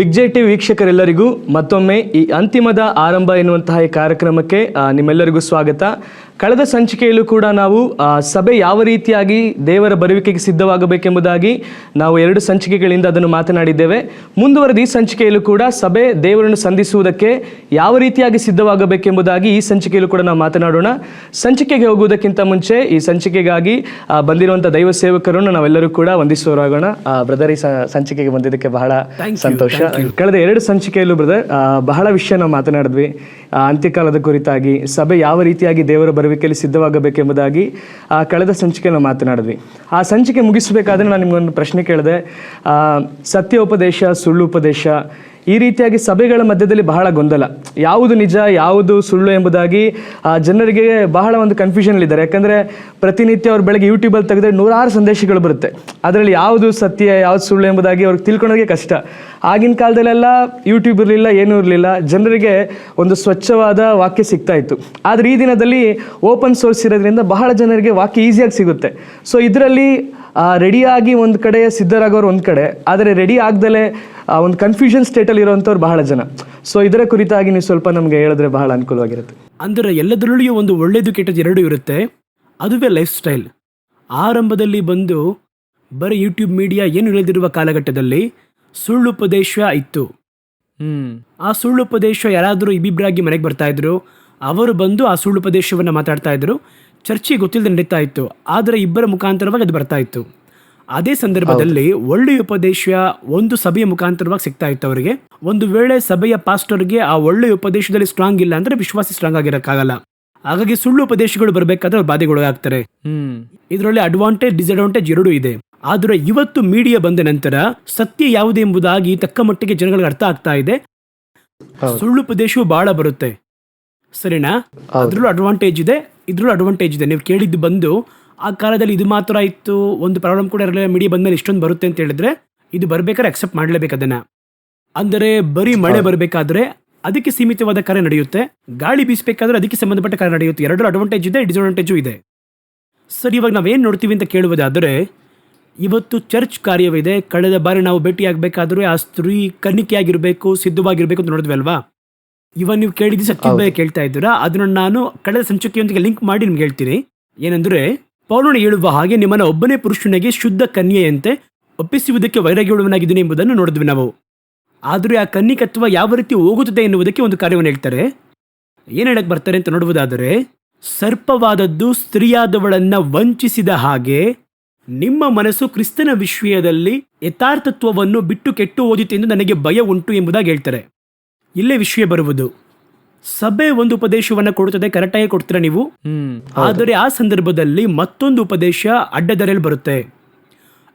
Big J T ವೀಕ್ಷಕರೆಲ್ಲರಿಗೂ ಮತ್ತೊಮ್ಮೆ ಈ ಅಂತಿಮದ ಆರಂಭ ಎನ್ನುವಂತಹ ಈ ಕಾರ್ಯಕ್ರಮಕ್ಕೆ ನಿಮ್ಮೆಲ್ಲರಿಗೂ ಸ್ವಾಗತ. ಕಳೆದ ಸಂಚಿಕೆಯಲ್ಲೂ ಕೂಡ ನಾವು ಸಭೆ ಯಾವ ರೀತಿಯಾಗಿ ದೇವರ ಬರುವಿಕೆಗೆ ಸಿದ್ಧವಾಗಬೇಕೆಂಬುದಾಗಿ ನಾವು ಎರಡು ಸಂಚಿಕೆಗಳಿಂದ ಅದನ್ನು ಮಾತನಾಡಿದ್ದೇವೆ. ಮುಂದುವರೆದ ಈ ಸಂಚಿಕೆಯಲ್ಲೂ ಕೂಡ ಸಭೆ ದೇವರನ್ನು ಸಂಧಿಸುವುದಕ್ಕೆ ಯಾವ ರೀತಿಯಾಗಿ ಸಿದ್ಧವಾಗಬೇಕೆಂಬುದಾಗಿ ಈ ಸಂಚಿಕೆಯಲ್ಲೂ ಕೂಡ ನಾವು ಮಾತನಾಡೋಣ. ಸಂಚಿಕೆಗೆ ಹೋಗುವುದಕ್ಕಿಂತ ಮುಂಚೆ ಈ ಸಂಚಿಕೆಗಾಗಿ ಬಂದಿರುವಂಥ ದೈವ ಸೇವಕರನ್ನು ನಾವೆಲ್ಲರೂ ಕೂಡ ವಂದಿಸುವರಾಗೋಣ ಬ್ರದರ್ ಈ ಸಂಚಿಕೆಗೆ ಬಂದಿದ್ದಕ್ಕೆ ಬಹಳ ಸಂತೋಷ. ಕಳೆದ ಎರಡು ಸಂಚಿಕೆಯಲ್ಲೂ ಬ್ರದರ್ ಬಹಳ ವಿಷಯ ನಾವು ಮಾತನಾಡಿದ್ವಿ. ಅಂತ್ಯಕಾಲದ ಕುರಿತಾಗಿ ಸಭೆ ಯಾವ ರೀತಿಯಾಗಿ ದೇವರ ಬರುವಿಕೆಯಲ್ಲಿ ಸಿದ್ಧವಾಗಬೇಕೆಂಬುದಾಗಿ ಆ, ಕಳೆದ ಸಂಚಿಕೆ ನಾವು ಮಾತನಾಡಿದ್ವಿ. ಆ ಸಂಚಿಕೆ ಮುಗಿಸಬೇಕಾದ್ರೆ ನಾನು ನಿಮಗೊಂದು ಪ್ರಶ್ನೆ ಕೇಳಿದೆ. ಸತ್ಯೋಪದೇಶ ಸುಳ್ಳು ಉಪದೇಶ ಈ ರೀತಿಯಾಗಿ ಸಭೆಗಳ ಮಧ್ಯದಲ್ಲಿ ಬಹಳ ಗೊಂದಲ. ಯಾವುದು ನಿಜ ಯಾವುದು ಸುಳ್ಳು ಎಂಬುದಾಗಿ ಆ, ಜನರಿಗೆ ಬಹಳ ಒಂದು ಕನ್ಫ್ಯೂಷನ್ ಇದ್ದಾರೆ. ಯಾಕಂದರೆ ಪ್ರತಿನಿತ್ಯ ಅವ್ರು ಬೆಳಗ್ಗೆ ಯೂಟ್ಯೂಬಲ್ಲಿ ತೆಗೆದ್ರೆ ನೂರಾರು ಸಂದೇಶಗಳು ಬರುತ್ತೆ. ಅದರಲ್ಲಿ ಯಾವುದು ಸತ್ಯ ಯಾವುದು ಸುಳ್ಳು ಎಂಬುದಾಗಿ ಅವ್ರಿಗೆ ತಿಳ್ಕೊಳ್ಳೋಕೆ ಕಷ್ಟ. ಆಗಿನ ಕಾಲದಲ್ಲೆಲ್ಲ ಯೂಟ್ಯೂಬ್ ಇರಲಿಲ್ಲ ಏನೂ ಇರಲಿಲ್ಲ. ಜನರಿಗೆ ಒಂದು ಸ್ವಚ್ಛವಾದ ವಾಕ್ಯ ಸಿಗ್ತಾ ಇತ್ತು. ಆದರೆ ಈ ದಿನದಲ್ಲಿ ಓಪನ್ ಸೋರ್ಸ್ ಇರೋದ್ರಿಂದ ಬಹಳ ಜನರಿಗೆ ವಾಕ್ಯ ಈಸಿಯಾಗಿ ಸಿಗುತ್ತೆ. ಸೊ ಇದರಲ್ಲಿ ರೆಡಿಯಾಗಿ ಒಂದು ಕಡೆ ಸಿದ್ಧರಾಗೋರು ಒಂದು ಕಡೆ ಆದರೆ ರೆಡಿ ಆಗ್ದಲೇ ಒಂದು ಕನ್ಫ್ಯೂಷನ್ ಸ್ಟೇಟಲ್ಲಿ ಇರೋವಂಥವ್ರು ಬಹಳ ಜನ. ಸೊ ಇದರ ಕುರಿತಾಗಿ ನೀವು ಸ್ವಲ್ಪ ನಮಗೆ ಹೇಳಿದ್ರೆ ಬಹಳ ಅನುಕೂಲವಾಗಿರುತ್ತೆ. ಅಂದರೆ ಎಲ್ಲದರಲ್ಲಿಯೂ ಒಂದು ಒಳ್ಳೆಯದು ಕೆಟ್ಟದ್ದು ಎರಡೂ ಇರುತ್ತೆ ಅದುವೇ ಲೈಫ್ ಸ್ಟೈಲ್ ಆರಂಭದಲ್ಲಿ ಬಂದು ಬರೀ ಯೂಟ್ಯೂಬ್ ಮೀಡಿಯಾ ಏನು ಇಳಿದಿರುವ ಕಾಲಘಟ್ಟದಲ್ಲಿ ಸುಳ್ಳುಪದೇಶ ಇತ್ತು. ಹ್ಮ್. ಆ ಸುಳ್ಳುಪದೇಶ ಯಾರಾದರೂ ಇಬ್ಬಿಬ್ಬರಾಗಿ ಮನೆಗೆ ಬರ್ತಾ ಇದ್ರು ಅವರು ಬಂದು ಆ ಸುಳ್ಳುಪದೇಶವನ್ನು ಮಾತಾಡ್ತಾ ಇದ್ರು ಚರ್ಚೆ ಗೊತ್ತಿಲ್ಲದೆ ನಡೀತಾ ಇತ್ತು. ಆದರೆ ಇಬ್ಬರ ಮುಖಾಂತರವಾಗಿ ಅದು ಬರ್ತಾ ಇತ್ತು. ಅದೇ ಸಂದರ್ಭದಲ್ಲಿ ಒಳ್ಳೆಯ ಉಪದೇಶ ಒಂದು ಸಭೆಯ ಮುಖಾಂತರವಾಗಿ ಸಿಗ್ತಾ ಇತ್ತು ಅವರಿಗೆ. ಒಂದು ವೇಳೆ ಸಭೆಯ ಪಾಸ್ಟರ್ಗೆ ಆ ಒಳ್ಳೆಯ ಉಪದೇಶದಲ್ಲಿ ಸ್ಟ್ರಾಂಗ್ ಇಲ್ಲ ಅಂದ್ರೆ ವಿಶ್ವಾಸ ಸ್ಟ್ರಾಂಗ್ ಆಗಿರಕ್ಕಾಗಲ್ಲ. ಹಾಗಾಗಿ ಸುಳ್ಳು ಉಪದೇಶಗಳು ಬರಬೇಕಾದ್ರೆ ಅವ್ರು ಬಾಧೆಗೊಳಗಾಗ್ತಾರೆ. ಹ್ಮ್. ಇದರಲ್ಲಿ ಅಡ್ವಾಂಟೇಜ್ ಡಿಸ್ಅಡ್ವಾಂಟೇಜ್ ಎರಡೂ ಇದೆ. ಆದರೆ ಇವತ್ತು ಮೀಡಿಯಾ ಬಂದ ನಂತರ ಸತ್ಯ ಯಾವುದು ಎಂಬುದಾಗಿ ತಕ್ಕ ಮಟ್ಟಿಗೆ ಜನಗಳಿಗೆ ಅರ್ಥ ಆಗ್ತಾ ಇದೆ. ಸುಳ್ಳು ಉಪದೇಶವು ಬಹಳ ಬರುತ್ತೆ. ಸರಿನಾ? ಅದ್ರಲ್ಲೂ ಅಡ್ವಾಂಟೇಜ್ ಇದೆ. ಇದ್ರಲ್ಲೂ ಅಡ್ವಾಂಟೇಜ್ ಇದೆ. ನೀವು ಕೇಳಿದ್ದು ಬಂದು ಆ ಕಾಲದಲ್ಲಿ ಇದು ಮಾತ್ರ ಇತ್ತು ಒಂದು ಪ್ರಾಬ್ಲಮ್ ಕೂಡ ಇರಲಿಲ್ಲ ಮೀಡಿಯಾ ಬಂದ್ಮೇಲೆ ಇಷ್ಟೊಂದು ಬರುತ್ತೆ ಅಂತ ಹೇಳಿದ್ರೆ ಇದು ಬರಬೇಕಾದ್ರೆ ಅಕ್ಸೆಪ್ಟ್ ಮಾಡಲೇಬೇಕು ಅದನ್ನು. ಅಂದರೆ ಬರೀ ಮಳೆ ಬರಬೇಕಾದ್ರೆ ಅದಕ್ಕೆ ಸೀಮಿತವಾದ ಕಾರ್ಯ ನಡೆಯುತ್ತೆ. ಗಾಳಿ ಬೀಸಬೇಕಾದ್ರೆ ಅದಕ್ಕೆ ಸಂಬಂಧಪಟ್ಟ ಕಾರ್ಯ ನಡೆಯುತ್ತೆ. ಎರಡರ ಅಡ್ವಾಂಟೇಜ್ ಇದೆ ಡಿಸ್ಅಡ್ವಾಂಟೇಜು ಇದೆ. ಸರ್ ಇವಾಗ ನಾವೇನು ನೋಡ್ತೀವಿ ಅಂತ ಕೇಳುವುದಾದರೆ ಇವತ್ತು ಚರ್ಚ್ ಕಾರ್ಯವಿದೆ. ಕಳೆದ ಬಾರಿ ನಾವು ಭೇಟಿಯಾಗಬೇಕಾದ್ರೆ ಆ ಸ್ತ್ರೀ ಕನ್ನಿಕೆಯಾಗಿರಬೇಕು ಸಿದ್ಧವಾಗಿರಬೇಕು ಅಂತ ನೋಡಿದ್ವಿ ಅಲ್ವಾ? ಇವಾಗ ನೀವು ಕೇಳಿದ್ದು ಸತ್ಯ ಭಯ ಕೇಳ್ತಾ ಇದ್ದೀರಾ? ಅದನ್ನು ನಾನು ಕಳೆದ ಸಂಚಿಕೆಯೊಂದಿಗೆ ಲಿಂಕ್ ಮಾಡಿ ನಿಮ್ಗೆ ಹೇಳ್ತೀನಿ. ಏನಂದ್ರೆ ಪೌಲನು ಹೇಳುವ ಹಾಗೆ ನಿಮ್ಮನ್ನ ಒಬ್ಬನೇ ಪುರುಷನಿಗೆ ಶುದ್ಧ ಕನ್ಯೆಯಂತೆ ಒಪ್ಪಿಸುವುದಕ್ಕೆ ವೈರಾಗ್ಯವುಳ್ಳವನಾಗಿದ್ದೀನಿ ಎಂಬುದನ್ನು ನೋಡಿದ್ವಿ ನಾವು. ಆದರೆ ಆ ಕನ್ನಿಕತ್ವ ಯಾವ ರೀತಿ ಹೋಗುತ್ತದೆ ಎನ್ನುವುದಕ್ಕೆ ಒಂದು ಕಾರ್ಯವನ್ನು ಹೇಳ್ತಾರೆ. ಏನು ಹೇಳಕ್ ಬರ್ತಾರೆ ಅಂತ ನೋಡುವುದಾದರೆ ಸರ್ಪವಾದದ್ದು ಸ್ತ್ರೀಯಾದವಳನ್ನ ವಂಚಿಸಿದ ಹಾಗೆ ನಿಮ್ಮ ಮನಸ್ಸು ಕ್ರಿಸ್ತನ ವಿಷಯದಲ್ಲಿ ಯಥಾರ್ಥತ್ವವನ್ನು ಬಿಟ್ಟು ಕೆಟ್ಟು ಓದಿತೆಂದು ಎಂದು ನನಗೆ ಭಯ ಉಂಟು ಎಂಬುದಾಗಿ ಹೇಳ್ತಾರೆ. ಇಲ್ಲೇ ವಿಷಯ ಬರುವುದು. ಸಭೆ ಒಂದು ಉಪದೇಶವನ್ನು ಕೊಡುತ್ತದೆ ಕರೆಕ್ಟಾಗಿ ಕೊಡ್ತೀರಾ ನೀವು? ಆದರೆ ಆ ಸಂದರ್ಭದಲ್ಲಿ ಮತ್ತೊಂದು ಉಪದೇಶ ಅಡ್ಡದರೆಯಲ್ಲಿ ಬರುತ್ತೆ.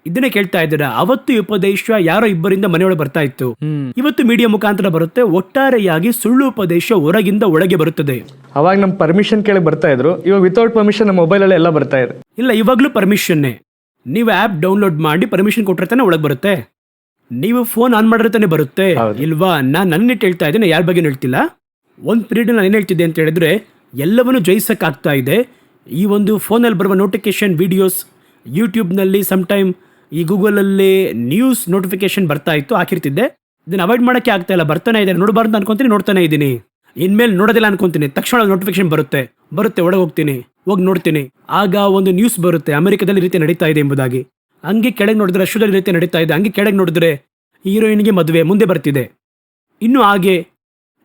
ಇದನ್ನೇ ಕೇಳ್ತಾ ಇದ್ದೀರಾ? ಅವತ್ತು ಈ ಉಪದೇಶ ಯಾರೋ ಇಬ್ಬರಿಂದ ಮನೆಯೊಳಗೆ ಬರ್ತಾ ಇತ್ತು. ಇವತ್ತು ಮೀಡಿಯಾ ಮುಖಾಂತರ ಬರುತ್ತೆ ಒಟ್ಟಾರೆಯಾಗಿ ಸುಳ್ಳು ಉಪದೇಶ ಹೊರಗಿಂದ ಒಳಗೆ ಬರುತ್ತದೆ. ಅವಾಗ ನಮ್ ಪರ್ಮಿಷನ್ ಕೇಳಿ ಬರ್ತಾ ಇದ್ರು. ಇವಾಗ ವಿತೌಟ್ ಪರ್ಮಿಷನ್ ನಮ್ಮ ಮೊಬೈಲಲ್ಲಿ ಎಲ್ಲ ಬರ್ತಾ ಇದೆ. ಇಲ್ಲ ಇವಾಗಲೂ ಪರ್ಮಿಷನ್ನೇ ನೀವು ಆ್ಯಪ್ ಡೌನ್ಲೋಡ್ ಮಾಡಿ ಪರ್ಮಿಷನ್ ಕೊಟ್ಟರೆ ತಾನೆ ಒಳಗೆ ಬರುತ್ತೆ. ನೀವು ಫೋನ್ ಆನ್ ಮಾಡಿದ್ರೆ ತಾನೇ ಬರುತ್ತೆ. ಇಲ್ವಾ? ನಾನು ನನ್ನ ಹೇಳ್ತಾ ಇದ್ದೇನೆ ಯಾರ ಬಗ್ಗೆ ಹೇಳ್ತಿಲ್ಲ? ಒಂದು ಪೀರಿಯಡ್ ನಾನು ಏನು ಹೇಳ್ತಿದ್ದೆ ಅಂತ ಹೇಳಿದ್ರೆ ಎಲ್ಲವನ್ನೂ ಜಯಿಸಕ್ಕಾಗ್ತಾ ಇದೆ. ಈ ಒಂದು ಫೋನಲ್ಲಿ ಬರುವ ನೋಟಿಫಿಕೇಶನ್ ವಿಡಿಯೋಸ್ ಯೂಟ್ಯೂಬ್ನಲ್ಲಿ ಟೈಮ್ ಈ ಗೂಗಲಲ್ಲಿ ನ್ಯೂಸ್ ನೋಟಿಫಿಕೇಶನ್ ಬರ್ತಾ ಇತ್ತು ಹಾಕಿರ್ತಿದ್ದೆ. ಇದನ್ನ ಅವಾಯ್ಡ್ ಮಾಡೋಕ್ಕೆ ಆಗ್ತಾ ಇಲ್ಲ ಬರ್ತಾನೆ ಇದೆ ನೋಡಬಾರ್ದು ಅನ್ಕೊಂತೀನಿ ನೋಡ್ತಾನೆ ಇದ್ದೀನಿ. ಇನ್ಮೇಲೆ ನೋಡೋದಿಲ್ಲ ಅನ್ಕೊಂತೀನಿ. ತಕ್ಷಣ ನೋಟಿಫಿಕೇಶನ್ ಬರುತ್ತೆ. ಬರುತ್ತೆ ಒಳಗೆ ಹೋಗ್ತೀನಿ ಹೋಗಿ ನೋಡ್ತೀನಿ. ಆಗ ಒಂದು ನ್ಯೂಸ್ ಬರುತ್ತೆ ಅಮೆರಿಕದಲ್ಲಿ ರೀತಿ ನಡೀತಾ ಇದೆ ಎಂಬುದಾಗಿ. ಹಂಗೆ ಕೆಳಗೆ ನೋಡಿದ್ರೆ ಅಶ್ವದ ರೀತಿ ನಡೀತಾ ಇದೆ. ಹಂಗೆ ಕೆಳಗೆ ನೋಡಿದ್ರೆ ಹೀರೋಯಿನ್ಗೆ ಮದುವೆ ಮುಂದೆ ಬರ್ತಿದೆ. ಇನ್ನು ಹಾಗೆ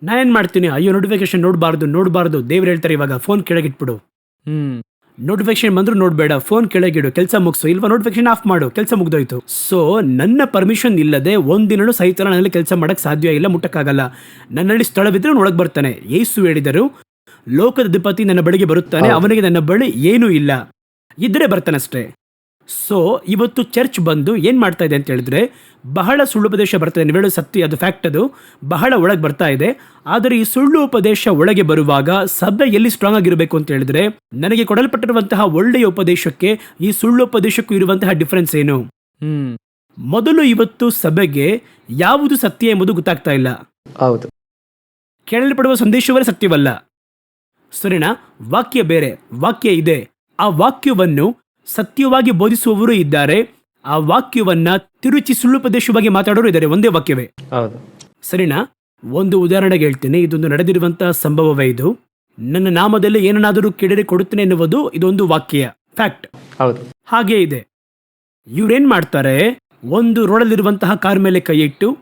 ನಾನೇನು ಮಾಡ್ತೀನಿ? ಅಯ್ಯೋ ನೋಟಿಫಿಕೇಶನ್ ನೋಡಬಾರ್ದು ನೋಡಬಾರ್ದು. ದೇವ್ರು ಹೇಳ್ತಾರೆ ಇವಾಗ ಫೋನ್ ಕೆಳಗಿಟ್ಬಿಡು ಹ್ಞೂ ನೋಟಿಫಿಕೇಶನ್ ಬಂದರೂ ನೋಡಬೇಡ ಫೋನ್ ಕೆಳಗಿಡು ಕೆಲಸ ಮುಗಿಸು. ಇಲ್ವಾ ನೋಟಿಫಿಕೇಶನ್ ಆಫ್ ಮಾಡು ಕೆಲಸ ಮುಗ್ದೋಯ್ತು. ಸೊ ನನ್ನ ಪರ್ಮಿಷನ್ ಇಲ್ಲದೆ ಒಂದಿನೂ ಸಹಿತ ನನ್ನಲ್ಲಿ ಕೆಲಸ ಮಾಡೋಕ್ಕೆ ಸಾಧ್ಯ ಇಲ್ಲ ಮುಟ್ಟಕ್ಕಾಗಲ್ಲ. ನನ್ನಲ್ಲಿ ಸ್ಥಳವಿದ್ದರೆ ಒಳಗೆ ಬರ್ತಾನೆ. ಯೇಸು ಹೇಳಿದರು ಲೋಕದ ಅಧಿಪತಿ ನನ್ನ ಬಳಿಗೆ ಬರುತ್ತಾನೆ ಅವನಿಗೆ ನನ್ನ ಬಳಿ ಏನೂ ಇಲ್ಲ. ಇದ್ದರೆ ಬರ್ತಾನಷ್ಟೇ. ಸೊ ಇವತ್ತು ಚರ್ಚ್ ಬಂದು ಏನು ಮಾಡ್ತಾ ಇದೆ ಅಂತ ಹೇಳಿದ್ರೆ ಬಹಳ ಸುಳ್ಳು ಉಪದೇಶ ಬರ್ತಾ ಇದೆ. ನೀವು ಹೇಳೋ ಸತ್ಯ ಅದು ಫ್ಯಾಕ್ಟ್ ಅದು. ಬಹಳ ಒಳಗೆ ಬರ್ತಾ ಇದೆ. ಆದರೆ ಈ ಸುಳ್ಳು ಉಪದೇಶ ಒಳಗೆ ಬರುವಾಗ ಸಭೆ ಎಲ್ಲಿ ಸ್ಟ್ರಾಂಗ್ ಆಗಿರಬೇಕು ಅಂತ ಹೇಳಿದ್ರೆ ನನಗೆ ಕೊಡಲ್ಪಟ್ಟಿರುವಂತಹ ಒಳ್ಳೆಯ ಉಪದೇಶಕ್ಕೆ ಈ ಸುಳ್ಳು ಉಪದೇಶಕ್ಕೂ ಇರುವಂತಹ ಡಿಫ್ರೆನ್ಸ್ ಏನು? ಹ್ಮ್. ಮೊದಲು ಇವತ್ತು ಸಭೆಗೆ ಯಾವುದು ಸತ್ಯ ಎಂಬುದು ಗೊತ್ತಾಗ್ತಾ ಇಲ್ಲ. ಹೌದು. ಕೇಳಲ್ಪಡುವ ಸಂದೇಶವೇ ಸತ್ಯವಲ್ಲ. ಸರಿನಾ? ವಾಕ್ಯ ಬೇರೆ ವಾಕ್ಯ ಇದೆ. ಆ ವಾಕ್ಯವನ್ನು ಸತ್ಯವಾಗಿ ಬೋಧಿಸುವವರು ಇದ್ದಾರೆ. ಆ ವಾಕ್ಯವನ್ನ ತಿರುಚಿ ಸುಳ್ಳು ಬಗ್ಗೆ ಮಾತಾಡೋರು ಇದ್ದಾರೆ. ಒಂದೇ ವಾಕ್ಯವೇ. ಹೌದು. ಸರಿನಾ? ಒಂದು ಉದಾಹರಣೆಗೆ ಹೇಳ್ತೀನಿ. ಇದೊಂದು ನಡೆದಿರುವಂತಹ ಸಂಭವವೇ ಇದು. ನನ್ನ ನಾಮದಲ್ಲಿ ಏನನ್ನಾದರೂ ಕೆಡರಿ ಕೊಡುತ್ತೇನೆ ಎನ್ನುವುದು ಇದೊಂದು ವಾಕ್ಯ. ಫ್ಯಾಕ್ಟ್. ಹೌದು. ಹಾಗೇ ಇದೆ. ಇವ್ರೇನ್ ಮಾಡ್ತಾರೆ? ಒಂದು ರೋಡಲ್ಲಿರುವಂತಹ ಕಾರ್ ಮೇಲೆ ಕೈ ಇಟ್ಟು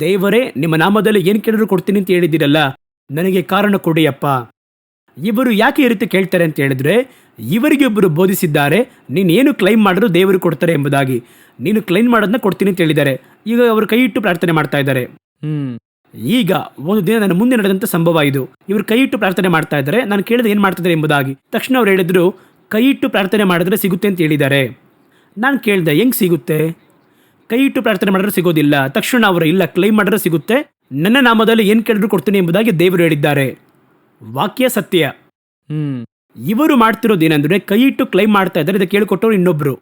ದೇವರೇ ನಿಮ್ಮ ನಾಮದಲ್ಲಿ ಏನು ಕೇಳಿದ್ರು ಕೊಡ್ತೀನಿ ಅಂತ ಹೇಳಿದ್ದೀರಲ್ಲ ನನಗೆ ಕಾರಣ ಕೊಡಿಯಪ್ಪ ಇವರು ಯಾಕೆ ಈ ರೀತಿ ಕೇಳ್ತಾರೆ ಅಂತ ಹೇಳಿದ್ರೆ ಇವರಿಗೆ ಒಬ್ಬರು ಬೋಧಿಸಿದ್ದಾರೆ ನೀನು ಏನು ಕ್ಲೈಮ್ ಮಾಡಿದ್ರು ದೇವರು ಕೊಡ್ತಾರೆ ಎಂಬುದಾಗಿ. ನೀನು ಕ್ಲೈಮ್ ಮಾಡೋದನ್ನ ಕೊಡ್ತೀನಿ ಅಂತ ಹೇಳಿದ್ದಾರೆ. ಈಗ ಅವರು ಕೈ ಇಟ್ಟು ಪ್ರಾರ್ಥನೆ ಮಾಡ್ತಾ ಇದ್ದಾರೆ. ಹ್ಮ್. ಈಗ ಒಂದು ದಿನ ನನ್ನ ಮುಂದೆ ನಡೆದಂತ ಸಂಭವ ಇದು. ಇವರು ಕೈ ಇಟ್ಟು ಪ್ರಾರ್ಥನೆ ಮಾಡ್ತಾ ಇದ್ದಾರೆ ನಾನು ಕೇಳಿದ ಏನು ಮಾಡ್ತಿದ್ದಾರೆ ಎಂಬುದಾಗಿ. ತಕ್ಷಣ ಅವ್ರು ಹೇಳಿದ್ರು ಕೈ ಇಟ್ಟು ಪ್ರಾರ್ಥನೆ ಮಾಡಿದ್ರೆ ಸಿಗುತ್ತೆ ಅಂತ ಹೇಳಿದ್ದಾರೆ. ನಾನು ಕೇಳಿದೆ ಹೆಂಗ್ ಸಿಗುತ್ತೆ? ಕೈ ಇಟ್ಟು ಪ್ರಾರ್ಥನೆ ಮಾಡಿದ್ರೆ ಸಿಗೋದಿಲ್ಲ. ತಕ್ಷಣ ಅವರು ಇಲ್ಲ ಕ್ಲೈಮ್ ಮಾಡಿದ್ರೆ ಸಿಗುತ್ತೆ. ನನ್ನ ನಾಮದಲ್ಲಿ ಏನು ಕೇಳಿದ್ರು ಕೊಡ್ತೀನಿ ಎಂಬುದಾಗಿ ದೇವರು ಹೇಳಿದ್ದಾರೆ. ವಾಕ್ಯ ಸತ್ಯ. ಹ್ಮ್. ಇವರು ಮಾಡ್ತಿರೋದು ಏನಂದ್ರೆ ಕೈ ಇಟ್ಟು ಕ್ಲೈಮ್ ಮಾಡ್ತಾ ಇದ್ದಾರೆ ಇದಕ್ಕೆ ಕೇಳಿಕೊಟ್ಟವ್ರು ಇನ್ನೊಬ್ರು.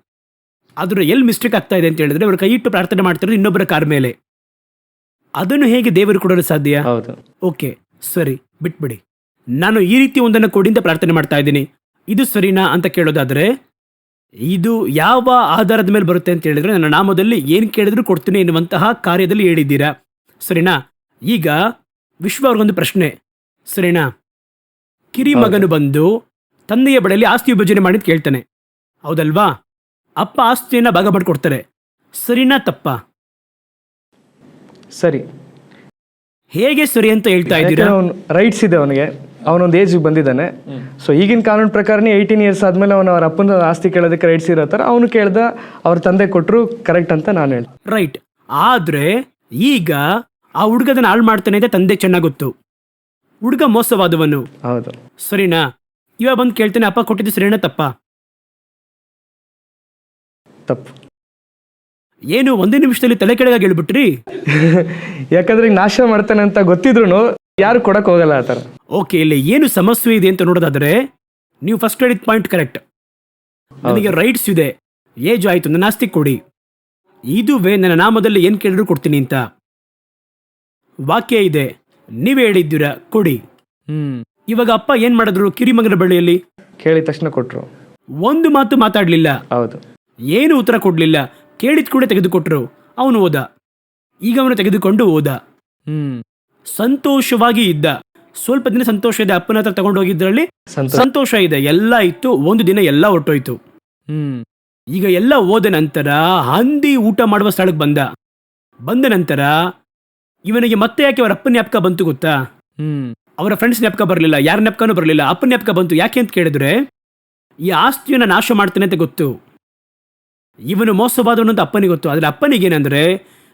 ಆದ್ರೆ ಎಲ್ಲಿ ಮಿಸ್ಟೇಕ್ ಆಗ್ತಾ ಇದೆ ಅಂತ ಹೇಳಿದ್ರೆ ಅವರು ಕೈ ಇಟ್ಟು ಪ್ರಾರ್ಥನೆ ಮಾಡ್ತಿರೋದು ಇನ್ನೊಬ್ಬರ ಕಾರ್ ಮೇಲೆ. ಅದನ್ನು ಹೇಗೆ ದೇವರು ಕೊಡಲು ಸಾಧ್ಯ? ಹೌದು. ಓಕೆ ಸರಿ ಬಿಟ್ಬಿಡಿ. ನಾನು ಈ ರೀತಿ ಒಂದನ್ನು ಕೊಡಿಂದ ಪ್ರಾರ್ಥನೆ ಮಾಡ್ತಾ ಇದ್ದೀನಿ. ಇದು ಸರಿನಾ ಅಂತ ಕೇಳೋದಾದ್ರೆ ಇದು ಯಾವ ಆಧಾರದ ಮೇಲೆ ಬರುತ್ತೆ ಅಂತ ಹೇಳಿದ್ರೆ ನನ್ನ ನಾಮದಲ್ಲಿ ಏನು ಕೇಳಿದ್ರು ಕೊಡ್ತೀನಿ ಎನ್ನುವಂತಹ ಕಾರ್ಯದಲ್ಲಿ ಹೇಳಿದ್ದೀರಾ? ಸರಿನಾ? ಈಗ ವಿಶ್ವ ಅವ್ರಿಗೊಂದು ಪ್ರಶ್ನೆ. ಸರಿನಾ? ಕಿರಿ. ಮಗನು ಬಂದು ತಂದೆಯ ಬಳಿಯಲ್ಲಿ ಆಸ್ತಿ ವಿಭಜನೆ ಮಾಡಿದ್ ಕೇಳ್ತಾನೆ. ಹೌದಲ್ವಾ? ಅಪ್ಪ ಆಸ್ತಿಯನ್ನ ಭಾಗ ಮಾಡಿಕೊಡ್ತಾರೆ. ಸರಿನಾ ತಪ್ಪ? ಸರಿ. ಹೇಗೆ ಸರಿ ಅಂತ ಹೇಳ್ತಾ ಇದ್ದೀರಾ? ಅವನು ರೈಟ್ಸ್ ಇದೆ ಅವನಿಗೆ. ಅವನೊಂದು ಏಜ್ ಬಂದಿದ್ದಾನೆ. ಸೊ ಈಗಿನ ಕಾನೂನು ಪ್ರಕಾರನೇ ಏಯ್ಟೀನ್ ಇಯರ್ಸ್ ಆದ್ಮೇಲೆ ಅವನು ಅವ್ರ ಅಪ್ಪನ ಆಸ್ತಿ ಕೇಳೋದಕ್ಕೆ ರೈಟ್ಸ್ ಇರೋ ಥರ ಅವನು ಕೇಳ್ದ ಅವ್ರ ತಂದೆ ಕೊಟ್ಟರು ಕರೆಕ್ಟ್ ಅಂತ ನಾನು ಹೇಳ್ತೀನಿ ರೈಟ್ ಆದ್ರೆ ಈಗ ಆ ಹುಡುಗದನ್ನ ಹಾಳು ಮಾಡ್ತಾನೆ ಅಂತ ತಂದೆ ಚೆನ್ನಾಗಿ ಗೊತ್ತು. ಹುಡುಗ ಮೋಸವಾದವನು. ಹೌದು. ಸರಿನಾ? ಇವಾಗ ಬಂದು ಕೇಳ್ತೇನೆ ಅಪ್ಪ ಕೊಟ್ಟಿದ್ದು ಸರಿನಾ ತಪ್ಪ? ತಪ್ಪು. ಏನು ಒಂದೇ ನಿಮಿಷದಲ್ಲಿ ತಲೆ ಕೆಳಗಾಗಿ ಹೇಳ್ಬಿಟ್ರಿ? ಯಾಕಂದ್ರೆ ಈಗ ನಾಶ ಮಾಡ್ತಾನೆ ಅಂತ ಗೊತ್ತಿದ್ರು ಯಾರು ಕೊಡಕ್ ಹೋಗಲ್ಲ ಆ ಥರ. ಓಕೆ ಇಲ್ಲಿ ಏನು ಸಮಸ್ಯೆ ಇದೆ ಅಂತ ನೋಡೋದಾದ್ರೆ ನೀವು ಫಸ್ಟ್ ಹೇಳಿದ ಪಾಯಿಂಟ್ ಕರೆಕ್ಟ್ ನನಗೆ ರೈಟ್ಸ್ ಇದೆ. ಏಜ್ ಆಯ್ತು ನನ್ನ ಆಸ್ತಿ ಕೊಡಿ. ಇದುವೇ ನನ್ನ ನಾಮದಲ್ಲಿ ಏನ್ ಕೇಳಿದ್ರು ಕೊಡ್ತೀನಿ ಅಂತ. ವಾಕ್ಯ ಇದೆ. ನೀವೇ ಹೇಳಿದ್ದೀರಾ? ಕೊಡಿ. ಹ್ಮ್. ಇವಾಗ ಅಪ್ಪ ಏನ್ ಮಾಡಿದ್ರು? ಕಿರಿಮಂಗನ ಬಳಿಯಲ್ಲಿ ಕೇಳಿದ ತಕ್ಷಣ ಕೊಟ್ರು. ಒಂದು ಮಾತು ಮಾತಾಡ್ಲಿಲ್ಲ. ಹೌದು. ಏನು ಉತ್ತರ ಕೊಡ್ಲಿಲ್ಲ. ಕೇಳಿದ ಕೂಡ ತೆಗೆದುಕೊಟ್ರು. ಅವನು ಓದ ಈಗ ಅವನು ತೆಗೆದುಕೊಂಡು ಓದ ಹ್ಮ್. ಸಂತೋಷವಾಗಿ ಇದ್ದ. ಸ್ವಲ್ಪ ದಿನ ಸಂತೋಷ ಇದೆ. ಅಪ್ಪನ ಹತ್ರ ತಗೊಂಡು ಹೋಗಿದ್ರಲ್ಲಿ ಸಂತೋಷ. ಸಂತೋಷ ಇದೆ. ಎಲ್ಲ ಇತ್ತು. ಒಂದು ದಿನ ಎಲ್ಲ ಹೊಟ್ಟೋಯ್ತು ಹ್ಮ್. ಈಗ ಎಲ್ಲ ಹೋದ ನಂತರ ಹಂದಿ ಊಟ ಮಾಡುವ ಸ್ಥಳಕ್ಕೆ ಬಂದ. ಬಂದ ನಂತರ ಇವನಿಗೆ ಮತ್ತೆ ಯಾಕೆ ಅವರ ಅಪ್ಪನ ಜ್ಞಾಪಕ ಬಂತು ಗೊತ್ತಾ? ಹ್ಮ್. ಅವರ ಫ್ರೆಂಡ್ಸ್ ಜ್ಞಾಪಕ ಬರಲಿಲ್ಲ ಯಾರ ಜ್ಞಾಪಕನೂ ಬರಲಿಲ್ಲ ಅಪ್ಪನ ನೆಪಕ ಬಂತು ಯಾಕೆ ಅಂತ ಕೇಳಿದ್ರೆ ಈ ಆಸ್ತಿಯನ್ನು ನಾಶ ಮಾಡ್ತಾನೆ ಅಂತ ಗೊತ್ತು. ಇವನು ಮೋಸವಾದವನು ಅಂತ ಅಪ್ಪನಿಗೆ ಗೊತ್ತು. ಆದರೆ ಅಪ್ಪನಿಗೆ ಏನಂದ್ರೆ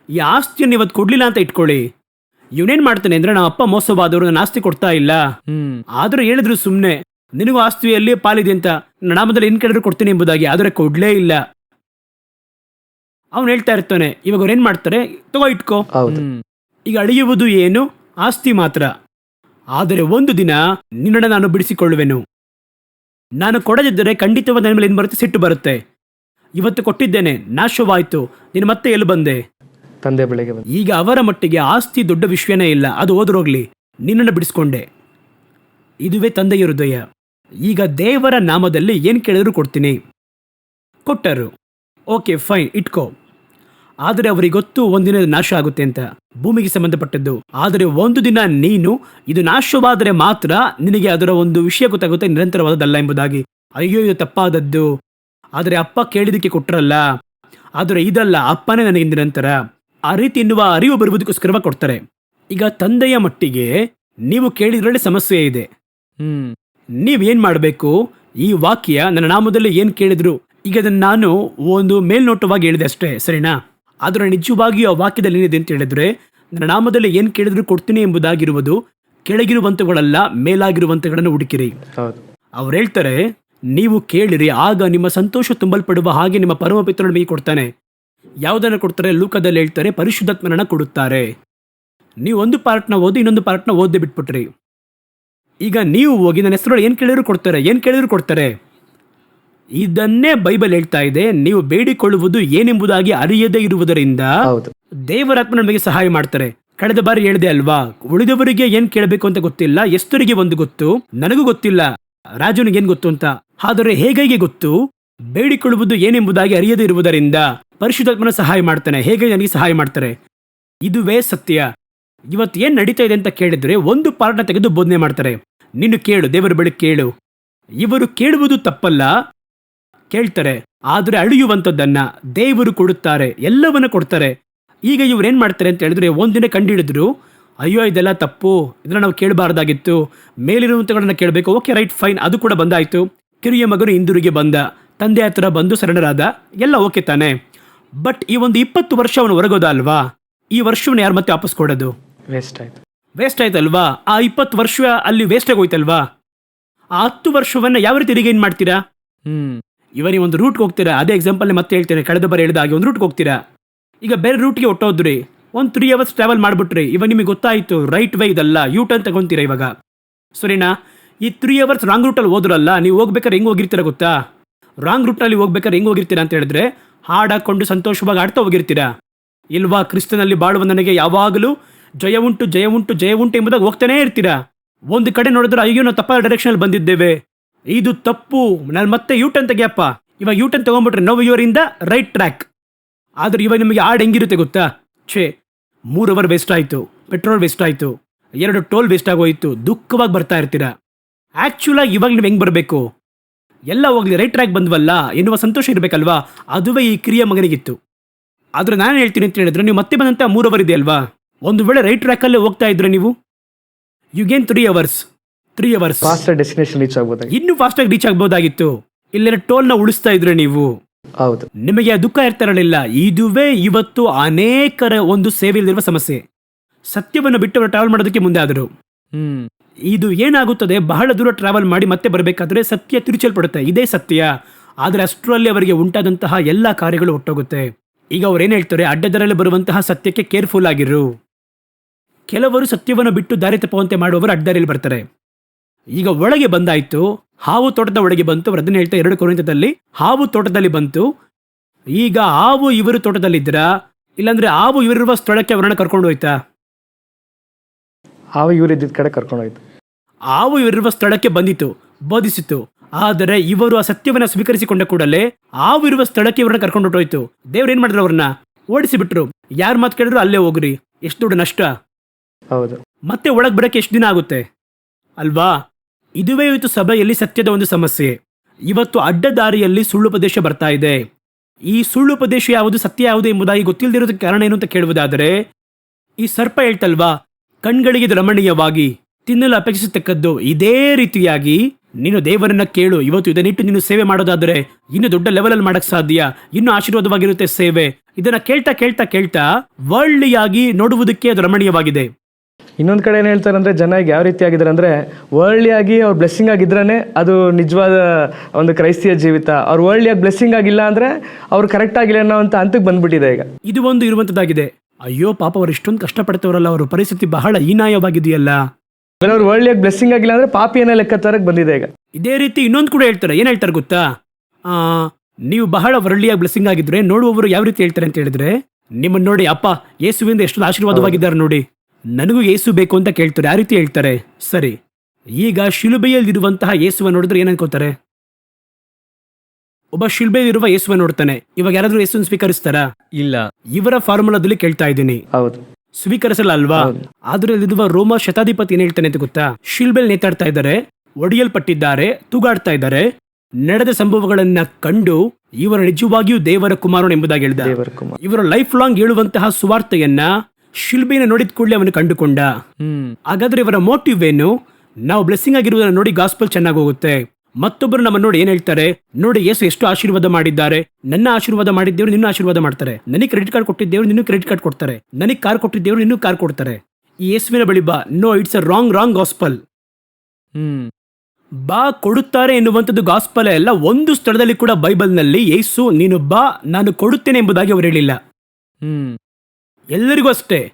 ಈ ಆಸ್ತಿಯನ್ನು ಇವತ್ತು ಕೊಡ್ಲಿಲ್ಲ ಅಂತ ಇಟ್ಕೊಳ್ಳಿ. ಇವನೇನ್ ಮಾಡ್ತಾನೆ ಅಂದ್ರೆ ನಮ್ಮ ಅಪ್ಪ ಮೋಸವಾದವರು ನನ್ನ ಆಸ್ತಿ ಕೊಡ್ತಾ ಇಲ್ಲ. ಆದರೂ ಹೇಳಿದ್ರು ಸುಮ್ನೆ ನಿನಗೂ ಆಸ್ತಿಯಲ್ಲಿ ಪಾಲಿದೆ ಅಂತ ನನ್ನ ನಾಮದಲ್ಲಿ ಏನ್ ಕೇಳಿದ್ರು ಕೊಡ್ತೀನಿ ಎಂಬುದಾಗಿ ಆದರೆ ಕೊಡ್ಲೇ ಇಲ್ಲ. ಅವನು ಹೇಳ್ತಾ ಇರ್ತಾನೆ ಇವಾಗ ಅವ್ರು ಏನ್ ಮಾಡ್ತಾರೆ ತಗೋ ಇಟ್ಕೋ. ಈಗ ಅಳಿಯುವುದು ಏನು? ಆಸ್ತಿ ಮಾತ್ರ. ಆದರೆ ಒಂದು ದಿನ ನಿನ್ನನ್ನು ನಾನು ಬಿಡಿಸಿಕೊಳ್ಳುವೆನು. ನಾನು ಕೊಡದಿದ್ದರೆ ಖಂಡಿತವಾದ ನನ್ನ ಮೇಲೆ ಏನು ಬರುತ್ತೆ ಸಿಟ್ಟು ಬರುತ್ತೆ. ಇವತ್ತು ಕೊಟ್ಟಿದ್ದೇನೆ ನಾಶವಾಯಿತು ನೀನು ಮತ್ತೆ ಎಲ್ಲಿ ಬಂದೆ? ತಂದೆ ಬೆಳಗ್ಗೆ ಬಂದು. ಈಗ ಅವರ ಮಟ್ಟಿಗೆ ಆಸ್ತಿ ದೊಡ್ಡ ವಿಷಯನೇ ಇಲ್ಲ ಅದು ಹೋದ್ರೋಗ್ಲಿ ನಿನ್ನನ್ನು ಬಿಡಿಸ್ಕೊಂಡೆ. ಇದುವೇ ತಂದೆಯ ಹೃದಯ. ಈಗ ದೇವರ ನಾಮದಲ್ಲಿ ಏನು ಕೇಳಿದ್ರು ಕೊಡ್ತೀನಿ. ಕೊಟ್ಟರು. ಓಕೆ ಫೈನ್ ಇಟ್ಕೋ. ಆದರೆ ಅವರಿಗೆ ಗೊತ್ತು ಒಂದಿನ ನಾಶ ಆಗುತ್ತೆ ಅಂತ ಭೂಮಿಗೆ ಸಂಬಂಧಪಟ್ಟದ್ದು. ಆದರೆ ಒಂದು ದಿನ ನೀನು ಇದು ನಾಶವಾದರೆ ಮಾತ್ರ ನಿನಗೆ ಅದರ ಒಂದು ವಿಷಯ ಗೊತ್ತಾಗುತ್ತೆ ನಿರಂತರವಾದದ್ದಲ್ಲ ಎಂಬುದಾಗಿ. ಅಯ್ಯೋ ಇದು ತಪ್ಪಾದದ್ದು. ಆದರೆ ಅಪ್ಪ ಕೇಳಿದಕ್ಕೆ ಕೊಟ್ಟರಲ್ಲ ಆದರೆ ಇದಲ್ಲ ಅಪ್ಪನೇ ನನಗೆ ನಿರಂತರ. ಆ ರೀತಿ ಎನ್ನುವ ಅರಿವು ಬರುವುದಕ್ಕೋಸ್ಕರವಾಗಿ ಕೊಡ್ತಾರೆ. ಈಗ ತಂದೆಯ ಮಟ್ಟಿಗೆ ನೀವು ಕೇಳಿದ್ರಲ್ಲಿ ಸಮಸ್ಯೆ ಇದೆ. ಹ್ಮ್. ನೀವೇನ್ ಮಾಡಬೇಕು? ಈ ವಾಕ್ಯ ನನ್ನ ನಾಮದಲ್ಲಿ ಏನ್ ಕೇಳಿದ್ರು? ಈಗ ಅದನ್ನು ನಾನು ಒಂದು ಮೇಲ್ನೋಟವಾಗಿ ಹೇಳಿದೆ ಅಷ್ಟೇ ಸರಿನಾ? ಆದ್ರೆ ನಿಜವಾಗಿಯೂ ಆ ವಾಕ್ಯದಲ್ಲಿ ಏನಿದೆ ಅಂತ ಹೇಳಿದ್ರೆ ನನ್ನ ನಾಮದಲ್ಲಿ ಏನು ಕೇಳಿದ್ರು ಕೊಡ್ತೀನಿ ಎಂಬುದಾಗಿರುವುದು ಕೆಳಗಿರುವಂತಗಳಲ್ಲ ಮೇಲಾಗಿರುವಂತಗಳನ್ನು ಹುಡುಕಿರಿ. ಅವ್ರು ಹೇಳ್ತಾರೆ ನೀವು ಕೇಳಿರಿ ಆಗ ನಿಮ್ಮ ಸಂತೋಷ ತುಂಬಲ್ಪಡುವ ಹಾಗೆ ನಿಮ್ಮ ಪರಮಪಿತರು ನಿಮಗೆ ಕೊಡ್ತಾನೆ. ಯಾವುದನ್ನು ಕೊಡ್ತಾರೆ? ಲೂಕದಲ್ಲಿ ಹೇಳ್ತಾರೆ ಪರಿಶುದ್ಧಾತ್ಮನನ್ನ ಕೊಡುತ್ತಾರೆ. ನೀವು ಒಂದು ಪಾರ್ಟ್ನ ಓದಿ ಇನ್ನೊಂದು ಪಾರ್ಟ್ನ ಓದಿ ಬಿಟ್ಬಿಟ್ರಿ. ಈಗ ನೀವು ಹೋಗಿ ನನ್ನ ಹೆಸರು ಏನು ಕೇಳಿದ್ರು ಕೊಡ್ತಾರೆ ಏನು ಕೇಳಿದ್ರು ಕೊಡ್ತಾರೆ. ಇದನ್ನೇ ಬೈಬಲ್ ಹೇಳ್ತಾ ಇದೆ ನೀವು ಬೇಡಿಕೊಳ್ಳುವುದು ಏನೆಂಬುದಾಗಿ ಅರಿಯದೇ ಇರುವುದರಿಂದ ದೇವರಾತ್ಮ ನಮಗೆ ಸಹಾಯ ಮಾಡ್ತಾರೆ. ಕಳೆದ ಬಾರಿ ಹೇಳಿದೆ ಅಲ್ವಾ ಉಳಿದವರಿಗೆ ಏನ್ ಕೇಳಬೇಕು ಅಂತ ಗೊತ್ತಿಲ್ಲ ಎಷ್ಟರಿಗೆ ಒಂದು ಗೊತ್ತು ನನಗೂ ಗೊತ್ತಿಲ್ಲ ರಾಜನಿಗೆ ಏನ್ ಗೊತ್ತು ಅಂತ. ಆದರೆ ಹೇಗೆ ಗೊತ್ತು? ಬೇಡಿಕೊಳ್ಳುವುದು ಏನೆಂಬುದಾಗಿ ಅರಿಯದೇ ಇರುವುದರಿಂದ ಪರಿಶುದ್ಧಾತ್ಮನ ಸಹಾಯ ಮಾಡ್ತಾನೆ ಹೇಗೆ ನನಗೆ ಸಹಾಯ ಮಾಡ್ತಾರೆ? ಇದುವೇ ಸತ್ಯ. ಇವತ್ತು ಏನ್ ನಡೀತಾ ಇದೆ ಅಂತ ಕೇಳಿದ್ರೆ ಒಂದು ಪಾರ್ಟ್ನ ತೆಗೆದು ಬೋಧನೆ ಮಾಡ್ತಾರೆ. ನೀನು ಕೇಳು ದೇವರ ಬಳಿ ಕೇಳು. ಇವರು ಕೇಳುವುದು ತಪ್ಪಲ್ಲ ಕೇಳ್ತಾರೆ ಆದರೆ ಅಳಿಯುವಂಥದ್ದನ್ನು ದೇವರು ಕೊಡುತ್ತಾರೆ ಎಲ್ಲವನ್ನ ಕೊಡ್ತಾರೆ. ಈಗ ಇವ್ರು ಏನು ಮಾಡ್ತಾರೆ ಅಂತ ಹೇಳಿದ್ರೆ ಒಂದಿನ ಕಂಡುಹಿಡಿದ್ರು ಅಯ್ಯೋ ಇದೆಲ್ಲ ತಪ್ಪು ಇದನ್ನ ನಾವು ಕೇಳಬಾರ್ದಾಗಿತ್ತು ಮೇಲಿರುವಂಥಗಳನ್ನು ಕೇಳಬೇಕು ಓಕೆ ರೈಟ್ ಫೈನ್ ಅದು ಕೂಡ ಬಂದಾಯಿತು. ಕಿರಿಯ ಮಗನು ಹಿಂದಿರುಗಿ ಬಂದ ತಂದೆ ಹತ್ರ ಬಂದು ಶರಣರಾದ ಎಲ್ಲ ಓಕೆ ತಾನೆ. ಬಟ್ ಈ ಒಂದು ಇಪ್ಪತ್ತು ವರ್ಷ ಅವನು ಹೊರಗೋದ ಅಲ್ವಾ? ಈ ವರ್ಷವನ್ನು ಯಾರು ಮತ್ತೆ ವಾಪಸ್ ಕೊಡೋದು? ವೇಸ್ಟ್ ಆಯ್ತು. ವೇಸ್ಟ್ ಆಯ್ತಲ್ವಾ? ಆ ಇಪ್ಪತ್ತು ವರ್ಷ ಅಲ್ಲಿ ವೇಸ್ಟ್ ಆಗೋಯ್ತಲ್ವಾ? ಆ ಹತ್ತು ವರ್ಷವನ್ನ ಯಾವ ರೀತಿ ರಿಗೈನ್ ಮಾಡ್ತೀರಾ? ಹ್ಮ್ ಇವ ನೀವು ಒಂದು ರೂಟ್ಗೆ ಹೋಗ್ತೀರಾ? ಅದೇ ಎಕ್ಸಾಂಪಲ್ ಮತ್ತೆ ಹೇಳ್ತೇನೆ. ಕಳೆದ ಬಾರಿ ಹೇಳಿದ ಹಾಗೆ ಒಂದು ರೂಟ್ಗೆ ಹೋಗ್ತೀರಾ? ಈಗ ಬೇರೆ ರೂಟ್ಗೆ ಹೊಟ್ಟೋದ್ರಿ ಒಂದು ತ್ರೀ ಅವರ್ಸ್ ಟ್ರಾವೆಲ್ ಮಾಡಿಬಿಟ್ರಿ. ಇವಾಗ ನಿಮಗೆ ಗೊತ್ತಾಯಿತು ರೈಟ್ ವೇ ಇದಲ್ಲ. ಯೂ ಟರ್ನ್ ತಗೊಂತೀರಾ ಇವಾಗ? ಸರಿನಾ? ಈ ತ್ರೀ ಅವರ್ಸ್ ರಾಂಗ್ ರೂಟಲ್ಲಿ ಹೋದ್ರಲ್ಲ, ನೀವು ಹೋಗ್ಬೇಕಾದ್ರೆ ಹೆಂಗೆ ಹೋಗಿರ್ತೀರ ಗೊತ್ತಾ? ರಾಂಗ್ ರೂಟಲ್ಲಿ ಹೋಗ್ಬೇಕಾದ್ರೆ ಹೆಂಗೆ ಹೋಗಿರ್ತೀರ ಅಂತ ಹೇಳಿದ್ರೆ ಹಾಡು ಹಾಕೊಂಡು ಸಂತೋಷವಾಗಿ ಆಡ್ತಾ ಹೋಗಿರ್ತೀರಾ? ಇಲ್ವಾ ಕ್ರಿಸ್ತನಲ್ಲಿ ಬಾಳುವ ನನಗೆ ಯಾವಾಗಲೂ ಜಯ ಉಂಟು ಜಯ ಉಂಟು ಜಯ ಉಂಟು ಎಂಬುದಾಗಿ ಹೋಗ್ತಾನೇ ಇರ್ತೀರಾ? ಒಂದು ಕಡೆ ನೋಡಿದ್ರೆ ಅಯ್ಯೋ, ನಾವು ತಪ್ಪಾದ ಡೈರೆಕ್ಷನಲ್ಲಿ ಬಂದಿದ್ದೇವೆ. ಇದು ತಪ್ಪು. ನಾನು ಮತ್ತೆ ಯೂಟನ್ ತೆಗಿಯಪ್ಪ. ಇವಾಗ ಯೂಟರ್ನ್ ತಗೊಂಡ್ಬಿಟ್ರೆ ನೋ ಇವರಿಂದ ರೈಟ್ ಟ್ರ್ಯಾಕ್ ಆದ್ರೆ ಇವಾಗ ನಿಮಗೆ ಆಡ್ ಹೆಂಗಿರುತ್ತೆ ಗೊತ್ತಾ? ಛೇ, ಮೂರು ಅವರ್ ವೇಸ್ಟ್ ಆಯಿತು. ಪೆಟ್ರೋಲ್ ವೇಸ್ಟ್ ಆಯಿತು. ಎರಡು ಟೋಲ್ ವೇಸ್ಟ್ ಆಗೋಯ್ತು. ದುಃಖವಾಗಿ ಬರ್ತಾ ಇರ್ತೀರಾ? ಆ್ಯಕ್ಚುಲಾಗಿ ಇವಾಗ ನೀವು ಹೆಂಗೆ ಬರಬೇಕು? ಎಲ್ಲ ಹೋಗ್ಲಿ ರೈಟ್ ಟ್ರ್ಯಾಕ್ ಬಂದ್ವಲ್ಲ, ಎನ್ನುವ ಸಂತೋಷ ಇರಬೇಕಲ್ವಾ? ಅದುವೇ ಈ ಕಿರಿಯ ಮಗನಿಗಿತ್ತು. ಆದ್ರೆ ನಾನು ಹೇಳ್ತೀನಿ ಅಂತ ಹೇಳಿದ್ರೆ ನೀವು ಮತ್ತೆ ಬಂದಂತ ಮೂರು ಅವರ್ ಇದೆ ಅಲ್ವಾ ಒಂದು ವೇಳೆ ರೈಟ್ ಟ್ರ್ಯಾಕಲ್ಲೇ ಹೋಗ್ತಾ ಇದ್ರೆ ನೀವು? You gain three hours three hours fast destination reach ಆಗ್ಬೋದು ಇನ್ನೂ ಆಗಿ ರೀಚ್ ಆಗ್ಬೋದಾಗಿತ್ತು. ಟೋಲ್ನ ಉಳಿಸ್ತಾ ಇದ್ರೆ ನೀವು. ಹೌದು. ನಿಮಗೆ ದುಃಖ ಇರ್ತಿರಲಿಲ್ಲ. ಇದುವೇ ಇವತ್ತು ಅನೇಕರ ಒಂದು ಸೇವೆ ಇಲ್ಲಿರುವ ಸಮಸ್ಯೆ. ಸತ್ಯವನ್ನು ಬಿಟ್ಟು ಅವರು ಟ್ರಾವೆಲ್ ಮಾಡೋದಕ್ಕೆ ಮುಂದೆ ಆದರು. ಹ್ಮ್. ಇದು ಏನಾಗುತ್ತದೆ? ಬಹಳ ದೂರ ಟ್ರಾವೆಲ್ ಮಾಡಿ ಮತ್ತೆ ಬರಬೇಕಾದ್ರೆ ಸತ್ಯ ತಿರುಚಲ್ಪಡುತ್ತೆ. ಇದೇ ಸತ್ಯ. ಆದರೆ ಅಷ್ಟರಲ್ಲಿ ಅವರಿಗೆ ಉಂಟಾದಂತಹ ಎಲ್ಲ ಕಾರ್ಯಗಳು ಒಟ್ಟೋಗುತ್ತೆ. ಈಗ ಅವ್ರು ಏನು ಹೇಳ್ತಾರೆ? ಅಡ್ಡದರಲ್ಲಿ ಬರುವಂತಹ ಸತ್ಯಕ್ಕೆ ಕೇರ್ಫುಲ್ ಆಗಿರು. ಕೆಲವರು ಸತ್ಯವನ್ನು ಬಿಟ್ಟು ದಾರಿ ತಪ್ಪುವಂತೆ ಮಾಡುವವರು ಅಡ್ಡದಾರಿಯಲ್ಲಿ ಬರ್ತಾರೆ. ಈಗ ಒಳಗೆ ಬಂದಾಯ್ತು ಹಾವು ತೋಟದ ಒಳಗೆ ಬಂತು ಅದನ್ನು ಹೇಳ್ತಾ ಎರಡು ಕುರಿತದಲ್ಲಿ ಹಾವು ತೋಟದಲ್ಲಿ ಬಂತು. ಈಗ ಹಾವು ಇವರು ತೋಟದಲ್ಲಿದ್ದೀರಾ? ಇಲ್ಲಾಂದ್ರೆ ಹಾವು ಇವರಿರುವ ಸ್ಥಳಕ್ಕೆ ಅವರನ್ನ ಕರ್ಕೊಂಡು ಹೋಯ್ತಾ? ಹಾವು ಇವರು ಇದ್ದಿದ್ದ ಕಡೆ ಕರ್ಕೊಂಡು ಹೋಯ್ತು. ಹಾವು ಇವರಿರುವ ಸ್ಥಳಕ್ಕೆ ಬಂದಿತು ಬೋಧಿಸಿತು. ಆದರೆ ಇವರು ಆ ಸತ್ಯವನ್ನು ಸ್ವೀಕರಿಸಿಕೊಂಡ ಕೂಡಲೇ ಹಾವು ಇರುವ ಸ್ಥಳಕ್ಕೆ ಇವರನ್ನ ಕರ್ಕೊಂಡು ಹೊಟ್ಟೋಯ್ತು ದೇವ್ರು ಏನ್ ಮಾಡಿದ್ರು ಅವ್ರನ್ನ? ಓಡಿಸಿ ಬಿಟ್ರು ಯಾರ್ ಮಾತು ಕೇಳಿದ್ರು ಅಲ್ಲೇ ಹೋಗ್ರಿ. ಎಷ್ಟು ದೊಡ್ಡ ನಷ್ಟ. ಹೌದು. ಮತ್ತೆ ಒಳಗೆ ಬರಕ್ಕೆ ಎಷ್ಟು ದಿನ ಆಗುತ್ತೆ? ಅಲ್ವಾ? ಇದುವೇ ಇವತ್ತು ಸಭೆಯಲ್ಲಿ ಸತ್ಯದ ಒಂದು ಸಮಸ್ಯೆ. ಇವತ್ತು ಅಡ್ಡದಾರಿಯಲ್ಲಿ ಸುಳ್ಳು ಪ್ರದೇಶ ಬರ್ತಾ ಇದೆ. ಈ ಸುಳ್ಳು ಪ್ರದೇಶ ಯಾವುದು, ಸತ್ಯ ಯಾವುದು ಎಂಬುದಾಗಿ ಗೊತ್ತಿಲ್ಲದಿರೋದಕ್ಕೆ ಕಾರಣ ಏನು ಅಂತ ಕೇಳುವುದಾದರೆ, ಈ ಸರ್ಪ ಹೇಳ್ತಲ್ವಾ, ಕಣ್ಗಳಿಗೆ ರಮಣೀಯವಾಗಿ, ತಿನ್ನಲು ಅಪೇಕ್ಷಿಸತಕ್ಕದ್ದು ಇದೇ ರೀತಿಯಾಗಿ, ನೀನು ದೇವರನ್ನ ಕೇಳು, ಇವತ್ತು ಇದನ್ನಿಟ್ಟು ನೀನು ಸೇವೆ ಮಾಡೋದಾದರೆ, ಇನ್ನು ದೊಡ್ಡ ಲೆವೆಲಲ್ಲಿ ಮಾಡಕ್ ಸಾಧ್ಯ, ಇನ್ನು ಆಶೀರ್ವಾದವಾಗಿರುತ್ತೆ ಸೇವೆ. ಇದನ್ನ ಕೇಳ್ತಾ ಕೇಳ್ತಾ ಕೇಳ್ತಾ ವರ್ಲ್ಡ್ಲಿಯಾಗಿ ನೋಡುವುದಕ್ಕೆ ಅದು ರಮಣೀಯವಾಗಿದೆ. ಇನ್ನೊಂದು ಕಡೆ ಏನು ಹೇಳ್ತಾರೆ ಅಂದರೆ ಜನ ಈಗ ಯಾವ ರೀತಿ ಆಗಿದ್ದಾರೆ ಅಂದರೆ ವರ್ಲ್ಡ್ಲಿ ಆಗಿ ಅವ್ರು ಬ್ಲೆಸ್ಸಿಂಗ್ ಆಗಿದ್ರೇ ಅದು ನಿಜವಾದ ಒಂದು ಕ್ರೈಸ್ತಿಯ ಜೀವಿತ. ಅವ್ರು ವರ್ಲ್ಡಿಯಾಗಿ ಆಗಿ ಬ್ಲೆಸ್ಸಿಂಗ್ ಆಗಿಲ್ಲ ಅಂದರೆ ಅವ್ರು ಕರೆಕ್ಟ್ ಆಗಿಲ್ಲ ಅನ್ನೋ ಅಂತ ಹಂತಕ್ಕೆ ಬಂದ್ಬಿಟ್ಟಿದೆ ಈಗ. ಇದು ಒಂದು ಇರುವಂಥದ್ದಾಗಿದೆ ಅಯ್ಯೋ ಪಾಪ ಅವರು ಇಷ್ಟೊಂದು ಕಷ್ಟಪಡ್ತವರಲ್ಲ ಅವರ ಪರಿಸ್ಥಿತಿ ಬಹಳ ಹೀನಾಯವಾಗಿದೆಯಲ್ಲ. ಅವ್ರು ವರ್ಲ್ಡಿಯಾಗಿ ಬ್ಲೆಸ್ಸಿಂಗ್ ಆಗಿಲ್ಲ ಅಂದರೆ ಪಾಪಿ ಅನ್ನೋ ಲೆಕ್ಕಾಚಾರಕ್ಕೆ ಬಂದಿದೆ ಈಗ. ಇದೇ ರೀತಿ ಇನ್ನೊಂದು ಕೂಡ ಹೇಳ್ತಾರೆ. ಏನು ಹೇಳ್ತಾರೆ ಗೊತ್ತಾ? ನೀವು ಬಹಳ ವರ್ಳಿಯಾಗಿ ಬ್ಲೆಸ್ಸಿಂಗ್ ಆಗಿದ್ರೆ ನೋಡುವವರು ಯಾವ ರೀತಿ ಹೇಳ್ತಾರೆ ಅಂತ ಹೇಳಿದ್ರೆ ನಿಮ್ಮನ್ನು ನೋಡಿ ಅಪ್ಪ ಯೇಸುವಿಂದ ಎಷ್ಟೊಂದು ಆಶೀರ್ವಾದವಾಗಿದ್ದಾರೆ ನೋಡಿ. ನನಗೂ ಯೇಸು ಬೇಕು ಅಂತ ಕೇಳ್ತಾರೆ. ಆ ರೀತಿ ಹೇಳ್ತಾರೆ. ಸರಿ. ಈಗ ಶಿಲುಬೆಯಲ್ಲಿರುವಂತಹ ಯೇಸುವ ನೋಡಿದ್ರೆ ಏನನ್ಕೋತಾರೆ ಒಬ್ಬ ಶಿಲ್ಬೆಯಲ್ಲಿರುವ ಯೇಸುವ ನೋಡ್ತಾನೆ. ಇವಾಗ ಯಾರಾದ್ರೂ ಯೇಸುವನ್ನು ಸ್ವೀಕರಿಸ್ತಾರಾ? ಇಲ್ಲ. ಇವರ ಫಾರ್ಮುಲಾದಲ್ಲಿ ಕೇಳ್ತಾ ಇದ್ದೀನಿ. ಹೌದು. ಸ್ವೀಕರಿಸಲ್ಲ ಅಲ್ವಾ ಆದ್ರೆ ಅಲ್ಲಿರುವ ರೋಮ ಶತಾಧಿಪತಿ ಏನ್ ಹೇಳ್ತಾನೆ ಅಂತ ಗೊತ್ತಾ? ಶಿಲ್ಬೆಲ್ ನೇತಾಡ್ತಾ ಇದ್ದಾರೆ ಒಡೆಯಲ್ಪಟ್ಟಿದ್ದಾರೆ ತೂಗಾಡ್ತಾ ಇದ್ದಾರೆ. ನಡೆದ ಸಂಭವಗಳನ್ನ ಕಂಡು ಇವರ ನಿಜವಾಗಿಯೂ ದೇವರ ಕುಮಾರನು ಎಂಬುದಾಗಿ ಹೇಳಿದ. ದೇವರ ಕುಮಾರ್. ಇವರ ಲೈಫ್ ಲಾಂಗ್ ಹೇಳುವಂತಹ ಸುವಾರ್ತೆಯನ್ನ ಶಿಲ್ಬೆನ ನೋಡಿದ ಕೂಡಲೇ ಅವನು ಕಂಡುಕೊಂಡ. ಹಾಗಾದ್ರೆ ಇವರ ಮೋಟಿವ್ ಏನು? ನಾವು ಬ್ಲೆಸ್ಸಿಂಗ್ ಆಗಿರುವುದನ್ನು ನೋಡಿ ಗಾಸ್ಪಲ್ ಚೆನ್ನಾಗಿ ಹೋಗುತ್ತೆ. ಮತ್ತೊಬ್ಬರು ನಮ್ಮ ನೋಡಿ ಏನ್ ಹೇಳ್ತಾರೆ? ನೋಡಿ ಯೇಸು ಎಷ್ಟು ಆಶೀರ್ವಾದ ಮಾಡಿದ್ದಾರೆ. ನನ್ನ ಆಶೀರ್ವಾದ ಮಾಡಿದ್ದೇವ್ರು ನಿನ್ನ ಆಶೀರ್ವಾದ ಮಾಡ್ತಾರೆ. ನನಗೆ ಕ್ರೆಡಿಟ್ ಕಾರ್ಡ್ ಕೊಟ್ಟಿದ್ದೇವ್ರು ನಿನ್ನ ಕ್ರೆಡಿಟ್ ಕಾರ್ಡ್ ಕೊಡ್ತಾರೆ. ನನಗೆ ಕಾರ್ ಕೊಟ್ಟಿದ್ದೇವ್ರು ನಿನ್ನೂ ಕಾರ್ ಕೊಡ್ತಾರೆ. ಈ ಯೇಸುವಿನ ಬಳಿ ಬಾ. No it's a wrong wrong gospel hmm. ಬಾ ಕೊಡುತ್ತಾರೆ ಎನ್ನುವಂಥದ್ದು ಗಾಸ್ಪಲ್ ಎಲ್ಲ ಒಂದು ಸ್ಥಳದಲ್ಲಿ ಕೂಡ ಬೈಬಲ್ನಲ್ಲಿ ಯೇಸು ನೀನು ಬಾ ನಾನು ಕೊಡುತ್ತೇನೆ ಎಂಬುದಾಗಿ ಅವರು ಹೇಳಿಲ್ಲ. ಹ್ಮ್. ಎಲ್ಲರಿಗೂ ಅಷ್ಟೇ.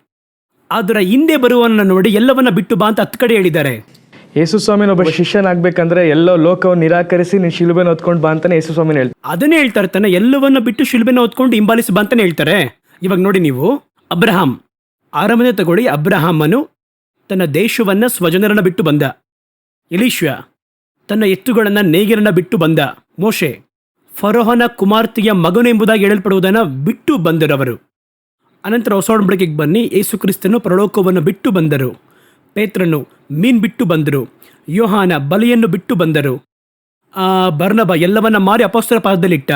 ಅದರ ಹಿಂದೆ ಬರುವನ್ನ ನೋಡಿ ಎಲ್ಲವನ್ನ ಬಿಟ್ಟು ಬಾ ಅಂತ ಹತ್ತು ಕಡೆ ಹೇಳಿದ್ದಾರೆ. ಯೇಸು ಸ್ವಾಮಿನ ಒಬ್ಬ ಶಿಷ್ಯನಾಗ್ಬೇಕಂದ್ರೆ ಎಲ್ಲೋ ಲೋಕವನ್ನು ನಿರಾಕರಿಸಿ ನೀನು ಶಿಲುಬೆನ ಹೊತ್ಕೊಂಡು ಬಾ ಅಂತಾನೆ ಯೇಸು ಸ್ವಾಮಿನ ಹೇಳ್ತಾರೆ. ಅದನ್ನೇ ಹೇಳ್ತಾರೆ ತಾನೆ ಎಲ್ಲವನ್ನ ಬಿಟ್ಟು ಶಿಲ್ಬೆನ ಹೊತ್ಕೊಂಡು ಹಿಂಬಾಲಿಸಿ ಬಾ ಅಂತಾನೆ ಹೇಳ್ತಾರೆ. ಇವಾಗ ನೋಡಿ ನೀವು ಅಬ್ರಹಾಂ. ಆರಂಭನೆ ತಗೊಳ್ಳಿ ಅಬ್ರಹಾಮನು ತನ್ನ ದೇಶವನ್ನ ಸ್ವಜನರನ್ನ ಬಿಟ್ಟು ಬಂದ. ಎಲೀಶ್ವ ತನ್ನ ಎತ್ತುಗಳನ್ನ ನೇಗಿರನ್ನ ಬಿಟ್ಟು ಬಂದ. ಮೋಶೆ ಫರೋಹನ ಕುಮಾರ್ತೆಯ ಮಗನು ಎಂಬುದಾಗಿ ಹೇಳಲ್ಪಡುವುದನ್ನು ಬಿಟ್ಟು ಬಂದರವರು. ಅನಂತರ ಹೊಸ ಒಡಂಬಡಿಕೆಗೆ ಬನ್ನಿ. ಯೇಸು ಕ್ರಿಸ್ತನು ಪರಲೋಕವನ್ನು ಬಿಟ್ಟು ಬಂದರು. ಪೇತ್ರನು ಮೀನ್ ಬಿಟ್ಟು ಬಂದರು. ಯೋಹಾನ ಬಲಿಯನ್ನು ಬಿಟ್ಟು ಬಂದರು. ಆ ಬರ್ನಬ ಎಲ್ಲವನ್ನ ಮಾರಿ ಅಪಸ್ತ್ರ ಪಾದದಲ್ಲಿಟ್ಟ.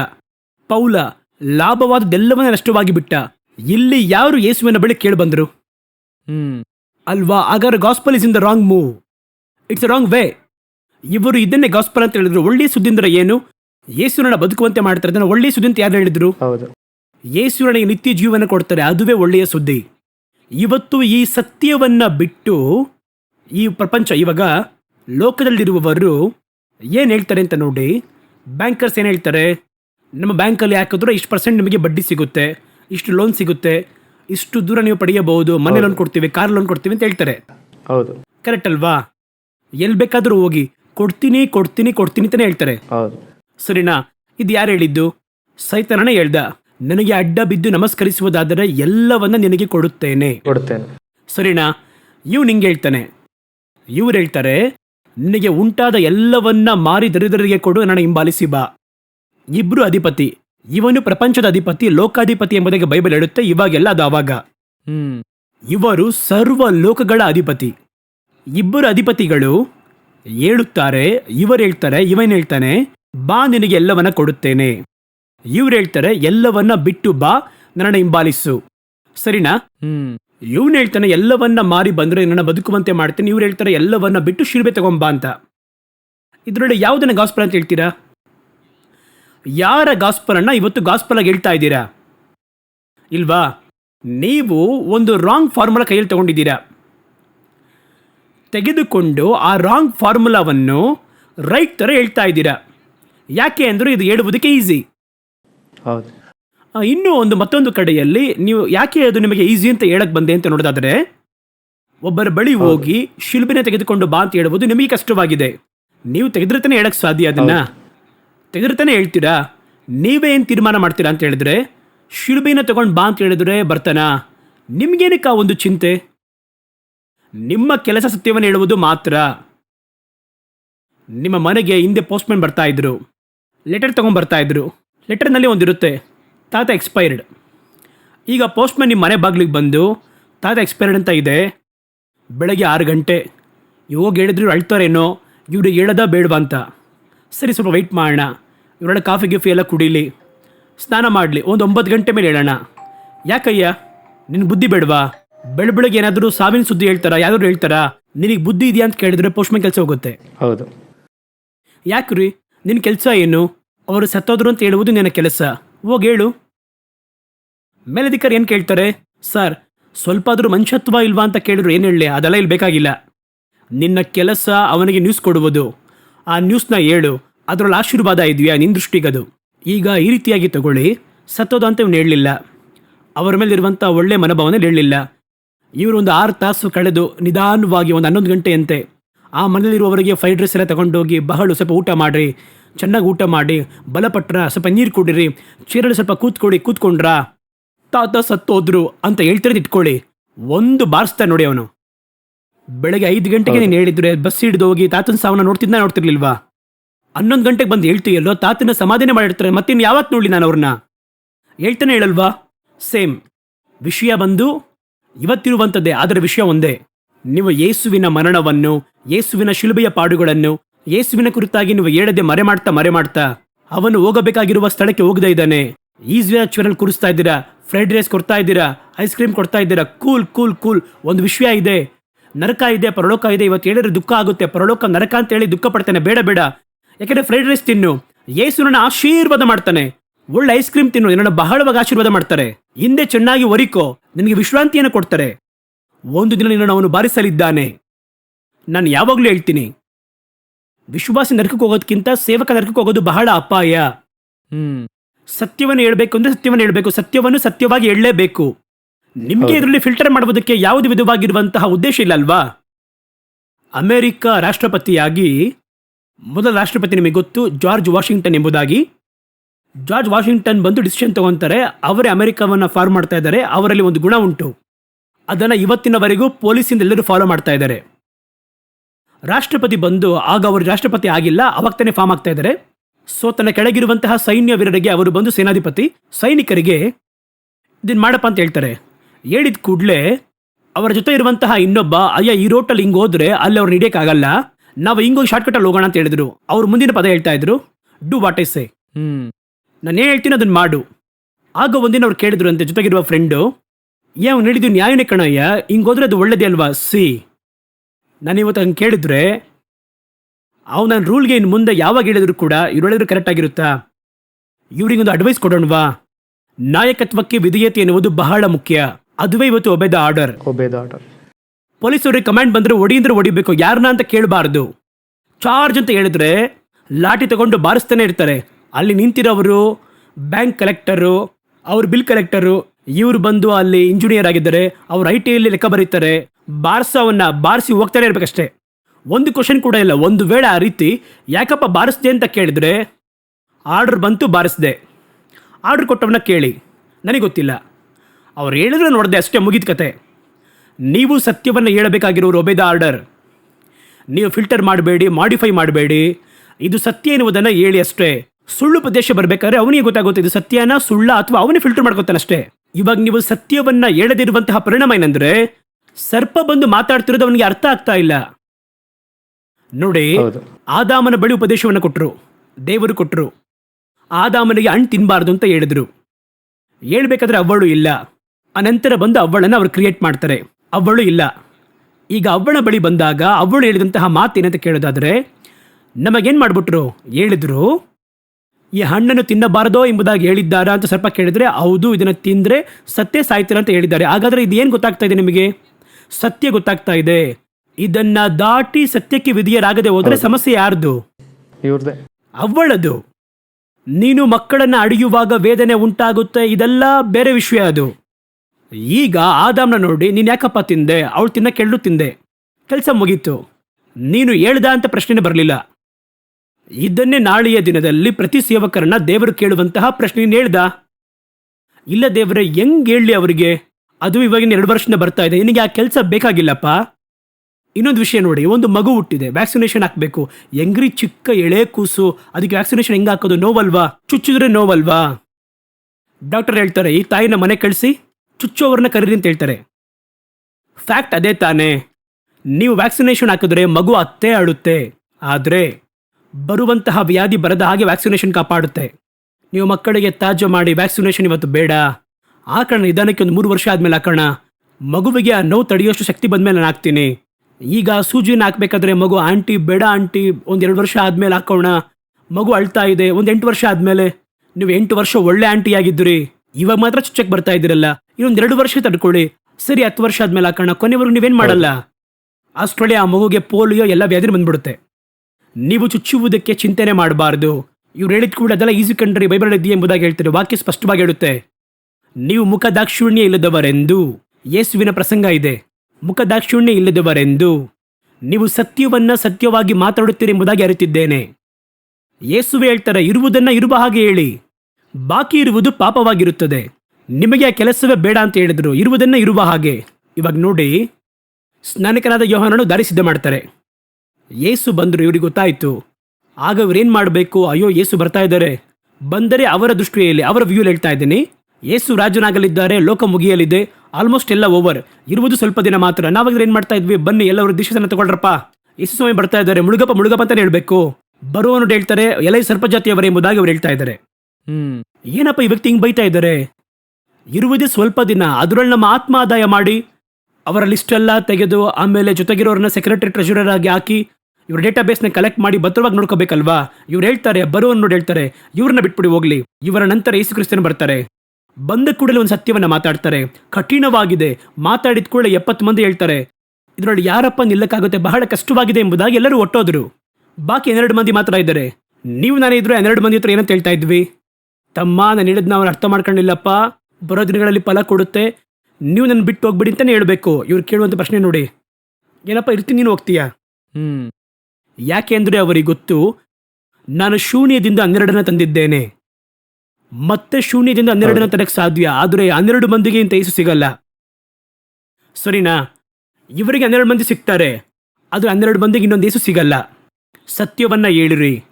ಪೌಲ ಲಾಭವಾದದ್ದೆಲ್ಲವನ್ನ ನಷ್ಟವಾಗಿ ಬಿಟ್ಟ. ಇಲ್ಲಿ ಯಾರು ಯೇಸುವಿನ ಬಳಿ ಕೇಳಿ ಬಂದರು? ಹ್ಮ್. ಅಲ್ವಾ? ಹಾಗಾದ್ರೆ gospel is in the wrong move it's wrong way ಇವರು ಇದನ್ನೇ ಗಾಸ್ಪಲ್ ಅಂತ ಹೇಳಿದ್ರು. ಒಳ್ಳೆಯ ಸುದ್ದಿ ಅಂದ್ರೆ ಏನು? ಯೇಸುವನ್ನ ಬದುಕುವಂತೆ ಮಾಡ್ತಾರೆ. ಅದನ್ನ ಒಳ್ಳೆಯ ಸುದ್ದಿ ಅಂತ ಯಾರು ಹೇಳಿದ್ರು? ಹೌದು. ಯೇಸುರನಿಗೆ ನಿತ್ಯ ಜೀವನ ಕೊಡ್ತಾರೆ ಅದುವೇ ಒಳ್ಳೆಯ ಸುದ್ದಿ. ಇವತ್ತು ಈ ಸತ್ಯವನ್ನು ಬಿಟ್ಟು ಈ ಪ್ರಪಂಚ ಇವಾಗ ಲೋಕದಲ್ಲಿರುವವರು ಏನು ಹೇಳ್ತಾರೆ ಅಂತ ನೋಡಿ ಬ್ಯಾಂಕರ್ಸ್ ಏನು ಹೇಳ್ತಾರೆ ನಮ್ಮ ಬ್ಯಾಂಕಲ್ಲಿ ಹಾಕಿದ್ರೆ ಇಷ್ಟು ಪರ್ಸೆಂಟ್ ನಿಮಗೆ ಬಡ್ಡಿ ಸಿಗುತ್ತೆ ಇಷ್ಟು ಲೋನ್ ಸಿಗುತ್ತೆ ಇಷ್ಟು ದೂರ ನೀವು ಪಡೆಯಬಹುದು ಮನೆ ಲೋನ್ ಕೊಡ್ತೀವಿ ಕಾರ್ ಲೋನ್ ಕೊಡ್ತೀವಿ ಅಂತ ಹೇಳ್ತಾರೆ. ಹೌದು. ಕರೆಕ್ಟ್ ಅಲ್ವಾ? ಎಲ್ಲಿ ಬೇಕಾದರೂ ಹೋಗಿ ಕೊಡ್ತೀನಿ ಕೊಡ್ತೀನಿ ಕೊಡ್ತೀನಿ ಅಂತಲೇ ಹೇಳ್ತಾರೆ. ಸರಿನಾ? ಇದು ಯಾರು ಹೇಳಿದ್ದು? ಸೈತನನೇ ಹೇಳ್ದ. ನನಗೆ ಅಡ್ಡ ಬಿದ್ದು ನಮಸ್ಕರಿಸುವುದಾದರೆ ಎಲ್ಲವನ್ನ ನಿನಗೆ ಕೊಡುತ್ತೇನೆ. ಕೊಡುತ್ತೇನೆ. ಸರಿನಾ? ಇವ್ ನಿಂಗೆ ಹೇಳ್ತಾನೆ. ಇವ್ರು ಹೇಳ್ತಾರೆ ನಿನಗೆ ಉಂಟಾದ ಎಲ್ಲವನ್ನ ಮಾರಿ ದರಿದ್ರರಿಗೆ ಕೊಡು ನನ್ನ ಹಿಂಬಾಲಿಸಿ ಬಾ. ಇಬ್ರು ಅಧಿಪತಿ. ಇವನು ಪ್ರಪಂಚದ ಅಧಿಪತಿ ಲೋಕಾಧಿಪತಿ ಎಂಬುದಾಗಿ ಬೈಬಲ್ ಹೇಳುತ್ತೆ ಇವಾಗೆಲ್ಲ ಅದು ಅವಾಗ. ಹ್ಮ್. ಇವರು ಸರ್ವ ಲೋಕಗಳ ಅಧಿಪತಿ. ಇಬ್ಬರು ಅಧಿಪತಿಗಳು ಹೇಳುತ್ತಾರೆ ಇವರು ಹೇಳ್ತಾರೆ ಇವನ್ ಹೇಳ್ತಾನೆ ಬಾ ನಿನಗೆ ಎಲ್ಲವನ್ನ ಕೊಡುತ್ತೇನೆ. ಇವ್ರು ಹೇಳ್ತಾರೆ ಎಲ್ಲವನ್ನ ಬಿಟ್ಟು ಬಾ ನನ್ನ ಹಿಂಬಾಲಿಸು. ಸರಿನಾ? ಹ್ಮ್. ಇವ್ನು ಹೇಳ್ತಾನೆ ಎಲ್ಲವನ್ನ ಮಾರಿ ಬಂದ್ರೆ ನನ್ನ ಬದುಕುವಂತೆ ಮಾಡ್ತೇನೆ ಇವ್ರು ಹೇಳ್ತಾರೆ ಎಲ್ಲವನ್ನ ಬಿಟ್ಟು ಶಿಲ್ಬೆ ತಗೊಂಬಾ ಅಂತ. ಇದರೊಳಗೆ ಯಾವುದನ್ನ ಗಾಸ್ಪಲ್ ಅಂತ ಹೇಳ್ತೀರಾ? ಯಾರ ಗಾಸ್ಪಲನ್ನ ಇವತ್ತು ಗಾಸ್ಪಲಾಗಿ ಹೇಳ್ತಾ ಇದ್ದೀರಾ? ಇಲ್ವಾ? ನೀವು ಒಂದು ರಾಂಗ್ ಫಾರ್ಮುಲಾ ಕೈಯಲ್ಲಿ ತಗೊಂಡಿದ್ದೀರಾ? ತೆಗೆದುಕೊಂಡು ಆ ರಾಂಗ್ ಫಾರ್ಮುಲಾವನ್ನು ರೈಟ್ ಥರ ಹೇಳ್ತಾ ಇದ್ದೀರಾ? ಯಾಕೆ ಅಂದರೆ ಇದು ಹೇಳುವುದಕ್ಕೆ ಈಸಿ ಹೌದು. ಇನ್ನೂ ಒಂದು ಮತ್ತೊಂದು ಕಡೆಯಲ್ಲಿ ನೀವು ಯಾಕೆ ಅದು ನಿಮಗೆ ಈಸಿ ಅಂತ ಹೇಳಕ್ ಬಂದೆ ಅಂತ ನೋಡೋದಾದ್ರೆ ಒಬ್ಬರ ಬಳಿ ಹೋಗಿ ಶಿಲ್ಬಿನ ತೆಗೆದುಕೊಂಡು ಬಾ ಅಂತ ಹೇಳುವುದು ನಿಮಗೆ ಕಷ್ಟವಾಗಿದೆ. ನೀವು ತೆಗೆದ್ರತನೇ ಹೇಳಕ್ ಸಾಧ್ಯ ಅದನ್ನ? ತೆಗೆದಿರ್ತಾನೆ ತಾನೇ ಹೇಳ್ತೀರಾ? ನೀವೇ ಏನು ತೀರ್ಮಾನ ಮಾಡ್ತೀರಾ ಅಂತ ಹೇಳಿದ್ರೆ ಶಿಲ್ಬಿನ ತಗೊಂಡು ಬಾ ಅಂತ ಹೇಳಿದ್ರೆ ಬರ್ತಾನಾ? ನಿಮ್ಗೇನಕ್ಕೆ ಆ ಒಂದು ಚಿಂತೆ? ನಿಮ್ಮ ಕೆಲಸ ಸತ್ಯವನ್ನು ಹೇಳುವುದು ಮಾತ್ರ. ನಿಮ್ಮ ಮನೆಗೆ ಹಿಂದೆ ಪೋಸ್ಟ್ಮನ್ ಬರ್ತಾ ಇದ್ರು. ಲೆಟರ್ ತಗೊಂಡ್ ಬರ್ತಾ ಇದ್ರು. ಲೆಟರ್ನಲ್ಲಿ ಒಂದಿರುತ್ತೆ ತಾತ ಎಕ್ಸ್ಪೈರ್ಡ್. ಈಗ ಪೋಸ್ಟ್ಮ್ಯಾನ್ ನಿಮ್ಮ ಮನೆ ಬಾಗಿಲಿಗೆ ಬಂದು ತಾತ ಎಕ್ಸ್ಪೈರ್ಡ್ ಅಂತ ಇದೆ ಬೆಳಗ್ಗೆ ಆರು ಗಂಟೆ ಇವಾಗ ಹೇಳಿದ್ರು ಅಳ್ತಾರೇನೋ ಇವ್ರಿಗೆ ಹೇಳದ ಬೇಡವಾ ಅಂತ. ಸರಿ ಸ್ವಲ್ಪ ವೆಯ್ಟ್ ಮಾಡೋಣ ಇವರೊಳ ಕಾಫಿ ಗಿಫಿ ಎಲ್ಲ ಕುಡೀಲಿ ಸ್ನಾನ ಮಾಡಲಿ ಒಂದು ಒಂಬತ್ತು ಗಂಟೆ ಮೇಲೆ ಹೇಳೋಣ. ಯಾಕಯ್ಯ ನಿನ್ನ ಬುದ್ಧಿ ಬೇಡವಾ? ಬೆಳ ಬೆಳಗ್ಗೆ ಏನಾದರೂ ಸಾವಿನ ಸುದ್ದಿ ಹೇಳ್ತಾರಾ ಯಾರು ಹೇಳ್ತಾರಾ? ನಿನಗೆ ಬುದ್ಧಿ ಇದೆಯಾ ಅಂತ ಕೇಳಿದ್ರೆ ಪೋಸ್ಟ್ಮನ್ ಕೆಲಸ ಹೋಗುತ್ತೆ. ಹೌದು. ಯಾಕ್ರಿ? ನಿನ್ನ ಕೆಲಸ ಏನು? ಅವರು ಸತ್ತೋದ್ರು ಅಂತ ಹೇಳುವುದು ನಿನ್ನ ಕೆಲಸ. ಹೋಗೇಳು ಮೇಲಧಿಕಾರಿ ಏನು ಕೇಳ್ತಾರೆ? ಸರ್ ಸ್ವಲ್ಪ ಆದರೂ ಮನುಷ್ಯತ್ವ ಇಲ್ವಾ ಅಂತ ಕೇಳಿದ್ರು ಏನು ಹೇಳಲಿ? ಅದೆಲ್ಲ ಇಲ್ಲಿ ಬೇಕಾಗಿಲ್ಲ. ನಿನ್ನ ಕೆಲಸ ಅವನಿಗೆ ನ್ಯೂಸ್ ಕೊಡುವುದು. ಆ ನ್ಯೂಸ್ನ ಹೇಳು. ಅದರಲ್ಲಿ ಆಶೀರ್ವಾದ ಇದೆಯಾ? ನಿನ್ನ ದೃಷ್ಟಿಗದು. ಈಗ ಈ ರೀತಿಯಾಗಿ ತಗೊಳ್ಳಿ. ಸತ್ತೋದು ಅಂತ ಇವನು ಹೇಳಲಿಲ್ಲ. ಅವರ ಮೇಲಿರುವಂಥ ಒಳ್ಳೆ ಮನೋಭಾವನೆ ಹೇಳಲಿಲ್ಲ. ಇವರು ಒಂದು ಆರು ತಾಸು ಕಳೆದು ನಿಧಾನವಾಗಿ ಒಂದು ಹನ್ನೊಂದು ಗಂಟೆಯಂತೆ ಆ ಮನೆಯಲ್ಲಿರುವವರಿಗೆ ಫ್ರೈಡ್ ರೈಸ್ ಎಲ್ಲ ತಗೊಂಡೋಗಿ ಬಹಳ ಸ್ವಲ್ಪ ಊಟ ಮಾಡಿರಿ. ಚೆನ್ನಾಗಿ ಊಟ ಮಾಡಿ, ಬಲಪಟ್ರ, ಸ್ವಲ್ಪ ನೀರು ಕುಡಿರಿ, ಚೀರಲ್ಲಿ ಸ್ವಲ್ಪ ಕೂತ್ಕೊಡಿ ಕೂತ್ಕೊಂಡ್ರಾ. ತಾತ ಸತ್ತೋದ್ರು ಅಂತ ಹೇಳ್ತಿರೋದು ಇಟ್ಕೊಳ್ಳಿ. ಒಂದು ಬಾರಿಸ್ತಾ ನೋಡಿ ಅವನು. ಬೆಳಗ್ಗೆ ಐದು ಗಂಟೆಗೆ ನೀನು ಹೇಳಿದ್ರೆ ಬಸ್ ಹಿಡಿದು ಹೋಗಿ ತಾತನ ಸಾವನ್ನ ನೋಡ್ತಿದ್ದ ನೋಡ್ತಿರ್ಲಿಲ್ವಾ? ಹನ್ನೊಂದು ಗಂಟೆಗೆ ಬಂದು ಹೇಳ್ತೀಯಲ್ಲೋ, ತಾತನ ಸಮಾಧಾನ ಮಾಡಿರ್ತಾರೆ ಮತ್ತಿನ್ನು ಯಾವತ್ತು ನೋಡಲಿ ನಾನು ಅವ್ರನ್ನ? ಹೇಳ್ತಾನೆ ಹೇಳಲ್ವಾ? ಸೇಮ್. ವಿಷಯ ಬಂದು ಇವತ್ತಿರುವಂಥದ್ದೇ ಅದರ ವಿಷಯ ಒಂದೇ. ನೀವು ಯೇಸುವಿನ ಮರಣವನ್ನು, ಯೇಸುವಿನ ಶಿಲುಬೆಯ ಪಾಡುಗಳನ್ನು ಯೇಸುವಿನ ಕುರಿತಾಗಿ ನೀವು ಹೇಳದೆ ಮರೆ ಮಾಡ್ತಾ ಮರೆ ಮಾಡ್ತಾ ಅವನು ಹೋಗಬೇಕಾಗಿರುವ ಸ್ಥಳಕ್ಕೆ ಹೋಗದೇ ಇದ್ದಾನೆ. ಈಸ್ವಿನ ಚೂರಲ್ಲಿ ಕುರಿಸ್ತಾ ಇದ್ದೀರಾ? ಫ್ರೈಡ್ ರೈಸ್ ಕೊಡ್ತಾ ಇದ್ದೀರಾ? ಐಸ್ ಕ್ರೀಮ್ ಕೊಡ್ತಾ ಇದ್ದೀರಾ? Cool cool cool. ಒಂದು ವಿಷಯ ಇದೆ. ನರಕ ಇದೆ, ಪರಲೋಕ ಇದೆ. ಇವತ್ತು ಹೇಳಿದ್ರೆ ದುಃಖ ಆಗುತ್ತೆ. ಪರಲೋಕ ನರಕ ಅಂತ ಹೇಳಿ ದುಃಖ ಪಡ್ತಾನೆ. ಬೇಡ ಬೇಡ. ಯಾಕೆಂದ್ರೆ ಫ್ರೈಡ್ ರೈಸ್ ತಿನ್ನು. ಯೇಸು ನನ್ನ ಆಶೀರ್ವಾದ ಮಾಡ್ತಾನೆ. ಒಳ್ಳೆ ಐಸ್ ಕ್ರೀಮ್ ತಿನ್ನು. ನನ್ನ ಬಹಳವಾಗಿ ಆಶೀರ್ವಾದ ಮಾಡ್ತಾರೆ. ಹಿಂದೆ ಚೆನ್ನಾಗಿ ಒರಿಕೋ. ನಿನಗೆ ವಿಶ್ರಾಂತಿಯನ್ನು ಕೊಡ್ತಾರೆ. ಒಂದು ದಿನ ನಿನ್ನನ್ನು ಅವನು ಬಾರಿಸಲಿದ್ದಾನೆ. ನಾನು ಯಾವಾಗಲೂ ಹೇಳ್ತೀನಿ ವಿಶ್ವಾಸಿ ನರಕಕ್ಕೆ ಹೋಗೋದಕ್ಕಿಂತ ಸೇವಕ ನರಕಕ್ಕೆ ಹೋಗೋದು ಬಹಳ ಅಪಾಯ. ಹ್ಮ್. ಸತ್ಯವನ್ನು ಹೇಳಬೇಕು ಅಂದ್ರೆ ಸತ್ಯವನ್ನು ಹೇಳಬೇಕು. ಸತ್ಯವನ್ನು ಸತ್ಯವಾಗಿ ಹೇಳಲೇಬೇಕು. ನಿಮಗೆ. ಇದರಲ್ಲಿ ಫಿಲ್ಟರ್ ಮಾಡುವುದಕ್ಕೆ ಯಾವುದು ವಿಧವಾಗಿರುವಂತಹ ಉದ್ದೇಶ ಇಲ್ಲ ಅಲ್ವಾ? ಅಮೆರಿಕ ರಾಷ್ಟ್ರಪತಿಯಾಗಿ ಮೊದಲ ರಾಷ್ಟ್ರಪತಿ ನಿಮಗೆ ಗೊತ್ತು ಜಾರ್ಜ್ ವಾಷಿಂಗ್ಟನ್ ಎಂಬುದಾಗಿ. ಜಾರ್ಜ್ ವಾಷಿಂಗ್ಟನ್ ಬಂದು ಡಿಸಿಷನ್ ತಗೊಂತಾರೆ ಅವರೇ ಅಮೆರಿಕವನ್ನು ಫಾರ್ಮ್ ಮಾಡ್ತಾ ಇದ್ದಾರೆ ಅವರಲ್ಲಿ ಒಂದು ಗುಣ ಉಂಟು. ಅದನ್ನು ಇವತ್ತಿನವರೆಗೂ ಪೊಲೀಸಿಂದ ಎಲ್ಲರೂ ಫಾಲೋ ಮಾಡ್ತಾ ಇದ್ದಾರೆ. ರಾಷ್ಟ್ರಪತಿ ಬಂದು ಆಗ ಅವರು ರಾಷ್ಟ್ರಪತಿ ಆಗಿಲ್ಲ ಅವಾಗ್ತಾನೆ ತಾನೇ ಫಾರ್ಮ್ ಆಗ್ತಾ ಇದ್ದಾರೆ. ಸೊ ತನ್ನ ಕೆಳಗಿರುವಂತಹ ಸೈನ್ಯ ವೀರರಿಗೆ ಅವರು ಬಂದು ಸೇನಾಧಿಪತಿ ಸೈನಿಕರಿಗೆ ದಿನ್ ಮಾಡಪ್ಪ ಅಂತ ಹೇಳ್ತಾರೆ. ಹೇಳಿದ ಕೂಡಲೇ ಅವರ ಜೊತೆ ಇರುವಂತಹ ಇನ್ನೊಬ್ಬ ಅಯ್ಯ ಈ ರೋಟಲ್ಲಿ ಹಿಂಗೆ ಹೋದ್ರೆ ಅಲ್ಲಿ ಅವ್ರು ಹಿಡಿಯೋಕ್ಕಾಗಲ್ಲ. ನಾವು ಹಿಂಗೋಗಿ ಶಾರ್ಟ್ಕಟ್ಟಲ್ಲಿ ಹೋಗೋಣ ಅಂತ ಹೇಳಿದ್ರು. ಅವ್ರು ಮುಂದಿನ ಪದ ಹೇಳ್ತಾ ಇದ್ರು ಡು ವಾಟ್ ಐ ಸೇ ನಾನು ಏನು ಹೇಳ್ತೀನಿ ಅದನ್ನ ಮಾಡು. ಆಗ ಒಂದಿನ ಅವ್ರು ಕೇಳಿದ್ರು ಅಂತ ಜೊತೆಗಿರುವ ಫ್ರೆಂಡು ಏ ಅವ್ನು ಹೇಳಿದ್ದು ನ್ಯಾಯನೇ ಕಣಯ್ಯ ಹಿಂಗೆ ಹೋದ್ರೆ ಅದು ಒಳ್ಳೇದೇ ಅಲ್ವಾ? ಸಿ ನಾನು ಇವತ್ತು ಹಂಗೆ ಕೇಳಿದ್ರೆ ಅವ್ನು ನನ್ನ ರೂಲ್ಗೆ ಇನ್ನು ಮುಂದೆ ಯಾವಾಗ ಹೇಳಿದ್ರು ಕೂಡ ಇವ್ರು ಹೇಳಿದ್ರು ಕರೆಕ್ಟ್ ಆಗಿರುತ್ತಾ? ಇವ್ರಿಗೊಂದು ಅಡ್ವೈಸ್ ಕೊಡೋಣವಾ? ನಾಯಕತ್ವಕ್ಕೆ ವಿಧೇಯತೆ ಎನ್ನುವುದು ಬಹಳ ಮುಖ್ಯ. ಅದುವೇ ಇವತ್ತು obey the order obey the order ಪೊಲೀಸರಿಗೆ ಕಮಾಂಡ್ ಬಂದರೆ ಒಡಿ ಅಂದ್ರೆ ಹೊಡಿಬೇಕು ಯಾರನ್ನ ಅಂತ ಕೇಳಬಾರ್ದು. ಚಾರ್ಜ್ ಅಂತ ಹೇಳಿದ್ರೆ ಲಾಠಿ ತಗೊಂಡು ಬಾರಿಸ್ತಾನೆ ಇರ್ತಾರೆ. ಅಲ್ಲಿ ನಿಂತಿರೋವರು ಬ್ಯಾಂಕ್ ಕಲೆಕ್ಟರು ಅವ್ರ ಬಿಲ್ ಕಲೆಕ್ಟರು ಇವರು ಬಂದು ಅಲ್ಲಿ ಇಂಜಿನಿಯರ್ ಆಗಿದ್ದಾರೆ ಅವ್ರು ಐ ಟಿಯಲ್ಲಿ ಲೆಕ್ಕ ಬರೀತಾರೆ. ಬಾರಿಸೋವನ್ನ ಬಾರಿಸಿ ಹೋಗ್ತಾನೆ ಇರ್ಬೇಕಷ್ಟೇ. ಒಂದು ಕ್ವಶನ್ ಕೂಡ ಇಲ್ಲ, ಒಂದು ವೇಳೆ ಆ ರೀತಿ, ಯಾಕಪ್ಪ ಬಾರಿಸ್ದೆ ಅಂತ ಕೇಳಿದ್ರೆ, ಆರ್ಡರ್ ಬಂತು ಬಾರಿಸ್ದೆ. ಆರ್ಡರ್ ಕೊಟ್ಟವನ್ನ ಕೇಳಿ, ನನಗೆ ಗೊತ್ತಿಲ್ಲ. ಅವ್ರು ಹೇಳಿದ್ರೆ ನೋಡಿದೆ ಅಷ್ಟೇ ಮುಗಿದ ಕತೆ. ನೀವು ಸತ್ಯವನ್ನು ಹೇಳಬೇಕಾಗಿರೋರು ಒಬೇದ ಆರ್ಡರ್. ನೀವು ಫಿಲ್ಟರ್ ಮಾಡಬೇಡಿ ಮಾಡಿಫೈ ಮಾಡಬೇಡಿ. ಇದು ಸತ್ಯ ಎನ್ನುವುದನ್ನು ಹೇಳಿ ಅಷ್ಟೇ. ಸುಳ್ಳು ಪ್ರದೇಶ ಬರಬೇಕಾದ್ರೆ ಅವನಿಗೆ ಗೊತ್ತಾಗುತ್ತೆ ಇದು ಸತ್ಯನ ಸುಳ್ಳ ಅಥವಾ ಅವನೇ ಫಿಲ್ಟರ್ ಮಾಡ್ಕೊತಾನೆ ಅಷ್ಟೇ ಇವಾಗ ನೀವು ಸತ್ಯವನ್ನು ಹೇಳದಿರುವಂತಹ ಪರಿಣಾಮ ಏನಂದ್ರೆ ಸರ್ಪ ಬಂದು ಮಾತಾಡ್ತಿರೋದು ಅವನಿಗೆ ಅರ್ಥ ಆಗ್ತಾ ಇಲ್ಲ. ನೋಡಿ ಆದಾಮನ ಬಳಿ ಉಪದೇಶವನ್ನು ಕೊಟ್ಟರು ದೇವರು ಕೊಟ್ಟರು ಆದಾಮನಿಗೆ ಹಣ್ಣು ತಿನ್ನಬಾರ್ದು ಅಂತ ಹೇಳಿದ್ರು. ಹೇಳ್ಬೇಕಾದ್ರೆ ಅವಳು ಇಲ್ಲ. ಅನಂತರ ಬಂದು ಅವಳನ್ನು ಅವ್ರು ಕ್ರಿಯೇಟ್ ಮಾಡ್ತಾರೆ. ಅವಳು ಇಲ್ಲ. ಈಗ ಅವಳ ಬಳಿ ಬಂದಾಗ ಅವಳು ಹೇಳಿದಂತಹ ಮಾತೇನಂತ ಕೇಳೋದಾದ್ರೆ ನಮಗೇನು ಮಾಡ್ಬಿಟ್ರು? ಹೇಳಿದ್ರು ಈ ಹಣ್ಣನ್ನು ತಿನ್ನಬಾರದೋ ಎಂಬುದಾಗಿ ಹೇಳಿದ್ದಾರಾ ಅಂತ ಸ್ವಲ್ಪ ಕೇಳಿದ್ರೆ ಹೌದು ಇದನ್ನು ತಿಂದರೆ ಸತ್ಯ ಸಾಯ್ತೀರ ಅಂತ ಹೇಳಿದ್ದಾರೆ. ಹಾಗಾದ್ರೆ ಇದು ಏನು ಗೊತ್ತಾಗ್ತಾ ಇದೆ ನಿಮಗೆ? ಸತ್ಯ ಗೊತ್ತಾಗ್ತಾ ಇದೆ. ಇದನ್ನ ದಾಟಿ ಸತ್ಯಕ್ಕೆ ವಿಧಿಯರಾಗದೆ ಹೋದ್ರೆ ಸಮಸ್ಯೆ ಯಾರ್ದು? ಇವ್ರದೇ. ಅವಳದು. ನೀನು ಮಕ್ಕಳನ್ನ ಅಡಿಯುವಾಗ ವೇದನೆ ಉಂಟಾಗುತ್ತೆ ಇದೆಲ್ಲ ಬೇರೆ ವಿಷಯ ಅದು. ಈಗ ಆದಾಮ್ನ ನೋಡಿ ನೀನು ಯಾಕಪ್ಪ ತಿಂದೆ? ಅವಳು ತಿನ್ನ ಕೆಳ್ಳು ತಿಂದೆ. ಕೆಲಸ ಮುಗೀತು. ನೀನು ಹೇಳ್ದ ಅಂತ ಪ್ರಶ್ನೆ ಬರಲಿಲ್ಲ. ಇದನ್ನೇ ನಾಳೆಯ ದಿನದಲ್ಲಿ ಪ್ರತಿ ಸೇವಕರನ್ನ ದೇವರು ಕೇಳುವಂತಹ ಪ್ರಶ್ನೆ ಹೇಳ್ದ. ಇಲ್ಲ ದೇವರೇ ಹೆಂಗ್ ಹೇಳಿ ಅವರಿಗೆ? ಅದು ಇವಾಗಿನ ಎರಡು ವರ್ಷದಿಂದ ಬರ್ತಾ ಇದೆ. ನಿನಗೆ ಆ ಕೆಲಸ ಬೇಕಾಗಿಲ್ಲಪ್ಪ. ಇನ್ನೊಂದು ವಿಷಯ ನೋಡಿ, ಒಂದು ಮಗು ಹುಟ್ಟಿದೆ. ವ್ಯಾಕ್ಸಿನೇಷನ್ ಹಾಕಬೇಕು. ಹೆಂಗ್ರಿ ಚಿಕ್ಕ ಎಳೆ ಕೂಸು. ಅದಕ್ಕೆ ವ್ಯಾಕ್ಸಿನೇಷನ್ ಹೆಂಗೆ ಹಾಕೋದು? ನೋವಲ್ವಾ? ಚುಚ್ಚಿದ್ರೆ ನೋವಲ್ವಾ? ಡಾಕ್ಟರ್ ಹೇಳ್ತಾರೆ, ಈ ತಾಯಿನ ಮನೆ ಕಳಿಸಿ ಚುಚ್ಚೋವ್ರನ್ನ ಕರೀರಿ ಅಂತ ಹೇಳ್ತಾರೆ. ಫ್ಯಾಕ್ಟ್ ಅದೇ ತಾನೇ. ನೀವು ವ್ಯಾಕ್ಸಿನೇಷನ್ ಹಾಕಿದ್ರೆ ಮಗು ಅತ್ತೆ ಆಡುತ್ತೆ. ಆದರೆ ಬರುವಂತಹ ವ್ಯಾಧಿ ಬರದ ಹಾಗೆ ವ್ಯಾಕ್ಸಿನೇಷನ್ ಕಾಪಾಡುತ್ತೆ. ನೀವು ಮಕ್ಕಳಿಗೆ ತಾಜಾ ಮಾಡಿ ವ್ಯಾಕ್ಸಿನೇಷನ್ ಇವತ್ತು ಬೇಡ. ಹಾಕೋಣ ನಿಧಾನಕ್ಕೆ ಒಂದು ಮೂರು ವರ್ಷ ಆದಮೇಲೆ ಹಾಕೋಣ ಮಗುವಿಗೆ ಆ ನೋವು ತಡೆಯೋಷ್ಟು ಶಕ್ತಿ ಬಂದಮೇಲೆ ನಾನು ಹಾಕ್ತೀನಿ. ಈಗ ಸೂಜಿನ ಹಾಕಬೇಕಾದ್ರೆ ಮಗು ಆಂಟಿ, ಬೇಡ ಆಂಟಿ, ಒಂದು ಎರಡು ವರ್ಷ ಆದಮೇಲೆ ಹಾಕೋಣ ಮಗು ಅಳ್ತಾ ಇದೆ, ಒಂದು ಎಂಟು ವರ್ಷ ಆದಮೇಲೆ ನೀವು ಎಂಟು ವರ್ಷ ಒಳ್ಳೆ ಆಂಟಿ ಆಗಿದ್ರಿ ಇವಾಗ ಮಾತ್ರ ಚುಚ್ಚಕ್ಕೆ ಬರ್ತಾ ಇದ್ದೀರಲ್ಲ, ಇನ್ನೊಂದು ಎರಡು ವರ್ಷ ತಡ್ಕೊಳ್ಳಿ. ಸರಿ, ಹತ್ತು ವರ್ಷ ಆದಮೇಲೆ ಹಾಕೋಣ ಕೊನೆವರೆಗೂ ನೀವೇನು ಮಾಡಲ್ಲ. ಅಷ್ಟರೊಳಗೆ ಆ ಮಗುಗೆ ಪೋಲಿಯೋ ಎಲ್ಲ ವ್ಯಾಧಿ ಬಂದ್ಬಿಡುತ್ತೆ. ನೀವು ಚುಚ್ಚುವುದಕ್ಕೆ ಚಿಂತನೆ ಮಾಡಬಾರ್ದು. ಇವ್ರು ಹೇಳಿದ ಕೂಡ ಅದೆಲ್ಲ ಈಸಿ ಕಂಡ್ರಿ, ಬೈಬಲ್ ಇದೆಯಾ ಎಂಬುದಾಗಿ ಹೇಳ್ತಾರೆ ವಾಕ್ಯ ಸ್ಪಷ್ಟವಾಗಿ ಹೇಳುತ್ತೆ. ನೀವು ಮುಖ ದಾಕ್ಷಿಣ್ಯ ಇಲ್ಲದವರೆಂದು. ಯೇಸುವಿನ ಪ್ರಸಂಗ ಇದೆ. ಮುಖ ದಾಕ್ಷಿಣ್ಯ ಇಲ್ಲದವರೆಂದು. ನೀವು ಸತ್ಯವನ್ನ ಸತ್ಯವಾಗಿ ಮಾತಾಡುತ್ತೀರಿ ಎಂಬುದಾಗಿ ಅರಿತಿದ್ದೇನೆ. ಯೇಸುವೆ ಹೇಳ್ತಾರೆ, ಇರುವುದನ್ನ ಇರುವ ಹಾಗೆ ಹೇಳಿ. ಬಾಕಿ ಇರುವುದು ಪಾಪವಾಗಿರುತ್ತದೆ. ನಿಮಗೆ ಆ ಕೆಲಸವೇ ಬೇಡ ಅಂತ ಹೇಳಿದರು, ಇರುವುದನ್ನ ಇರುವ ಹಾಗೆ. ಇವಾಗ ನೋಡಿ, ಸ್ನಾನಿಕನಾದ ಯೋಹನನ್ನು ದಾರಿ ಸಿದ್ಧ ಮಾಡ್ತಾರೆ. ಯೇಸು ಬಂದರು, ಇವರಿಗೆ ಗೊತ್ತಾಯಿತು. ಆಗ ಇವ್ರೇನು ಮಾಡಬೇಕು? ಅಯ್ಯೋ, ಯೇಸು ಬರ್ತಾ ಇದ್ದಾರೆ. ಬಂದರೆ ಅವರ ದೃಷ್ಟಿಯಲ್ಲಿ, ಅವರ ವ್ಯೂಲ್ ಹೇಳ್ತಾ ಇದ್ದೀನಿ. ಯೇಸು ರಾಜನಾಗಲಿದ್ದಾರೆ ಲೋಕ ಮುಗಿಯಲಿದೆ ಆಲ್ಮೋಸ್ಟ್ ಎಲ್ಲ ಓವರ್ ಇರುವುದು ಸ್ವಲ್ಪ ದಿನ ಮಾತ್ರ. ನಾವಾಗ ಏನ್ ಮಾಡ್ತಾ ಇದ್ವಿ? ಬನ್ನಿ ಎಲ್ಲರೂ ದಿಶೆಯನ್ನು ತಗೊಳ್ರಪ್ಪ. ಯೇಸು ಸ್ವಾಮಿ ಬರ್ತಾ ಇದ್ದಾರೆ. ಮುಳುಗಪ್ಪ ಮುಳುಗಪ್ಪ ಅಂತ ಹೇಳ್ಬೇಕು. ಬರುವನು ಹೇಳ್ತಾರೆ ಎಲೈ ಸರ್ಪ ಜಾತಿಯವರೇ ಎಂಬುದಾಗಿ ಅವ್ರು ಹೇಳ್ತಾ ಇದ್ದಾರೆ. ಹ್ಮ್. ಏನಪ್ಪ ಈ ವ್ಯಕ್ತಿ ಹಿಂಗ್ ಬೈತಾ ಇದ್ದಾರೆ? ಇರುವುದೇ ಸ್ವಲ್ಪ ದಿನ. ಅದರಲ್ಲಿ ನಮ್ಮ ಆತ್ಮ ಆದಾಯ ಮಾಡಿ ಅವರ ಲಿಸ್ಟ್ ಎಲ್ಲ ತೆಗೆದು ಆಮೇಲೆ ಜೊತೆಗಿರೋರನ್ನ ಸೆಕ್ರೆಟರಿ ಟ್ರೆಷರರ್ ಆಗಿ ಹಾಕಿ ಇವ್ರ ಡೇಟಾಬೇಸ್ನ ಕಲೆಕ್ಟ್ ಮಾಡಿ ಭದ್ರವಾಗಿ ನೋಡ್ಕೋಬೇಕಲ್ವಾ? ಇವ್ರು ಹೇಳ್ತಾರೆ ಬರುವನ್ ನೋಡಿ ಹೇಳ್ತಾರೆ ಇವ್ರನ್ನ ಬಿಟ್ಬಿಡಿ ಹೋಗ್ಲಿ. ಇವರ ನಂತರ ಯೇಸು ಕ್ರಿಸ್ತನ್ ಬರ್ತಾರೆ. ಬಂದ ಕೂಡಲೇ ಒಂದು ಸತ್ಯವನ್ನು ಮಾತಾಡ್ತಾರೆ. ಕಠಿಣವಾಗಿದೆ. ಮಾತಾಡಿದ ಕೂಡಲೇ ಎಪ್ಪತ್ತು ಮಂದಿ ಹೇಳ್ತಾರೆ. ಇದರಲ್ಲಿ ಯಾರಪ್ಪ ನಿಲ್ಲಕ್ಕಾಗುತ್ತೆ? ಬಹಳ ಕಷ್ಟವಾಗಿದೆ ಎಂಬುದಾಗಿ ಎಲ್ಲರೂ ಒಟ್ಟೋದ್ರು. ಬಾಕಿ ಹನ್ನೆರಡು ಮಂದಿ ಮಾತ್ರ ಇದ್ದಾರೆ. ನೀವು ನಾನು ಇದ್ರು ಹನ್ನೆರಡು ಮಂದಿ ಹತ್ರ ಏನಂತ ಹೇಳ್ತಾ ಇದ್ವಿ? ತಮ್ಮ ನಾನು ಹೇಳಿದ್ ನಾವು ಅರ್ಥ ಮಾಡ್ಕೊಂಡಿಲ್ಲಪ್ಪ. ಬರೋ ದಿನಗಳಲ್ಲಿ ಫಲ ಕೊಡುತ್ತೆ. ನೀವು ನನ್ನ ಬಿಟ್ಟು ಹೋಗ್ಬಿಡಿ ಅಂತಲೇ ಹೇಳಬೇಕು. ಇವ್ರು ಕೇಳುವಂಥ ಪ್ರಶ್ನೆ ನೋಡಿ. ಏನಪ್ಪ ಇರ್ತೀನಿ ನೀನು ಹೋಗ್ತೀಯಾ? ಹ್ಮ್. ಯಾಕೆ ಅಂದರೆ ಅವರಿಗೆ ಗೊತ್ತು. ನಾನು ಶೂನ್ಯದಿಂದ ಹನ್ನೆರಡನ್ನ ತಂದಿದ್ದೇನೆ. ಮತ್ತೆ ಶೂನ್ಯದಿಂದ ಹನ್ನೆರಡನ್ನ ತರಕ್ಕೆ ಸಾಧ್ಯ. ಆದರೆ ಹನ್ನೆರಡು ಮಂದಿಗೆ ಇಂತ ಏಸು ಸಿಗಲ್ಲ. ಸರಿನಾ? ಇವರಿಗೆ ಹನ್ನೆರಡು ಮಂದಿ ಸಿಗ್ತಾರೆ. ಆದರೆ ಹನ್ನೆರಡು ಮಂದಿಗೆ ಇನ್ನೊಂದು ಏಸು ಸಿಗಲ್ಲ. ಸತ್ಯವನ್ನ ಹೇಳಿರಿ.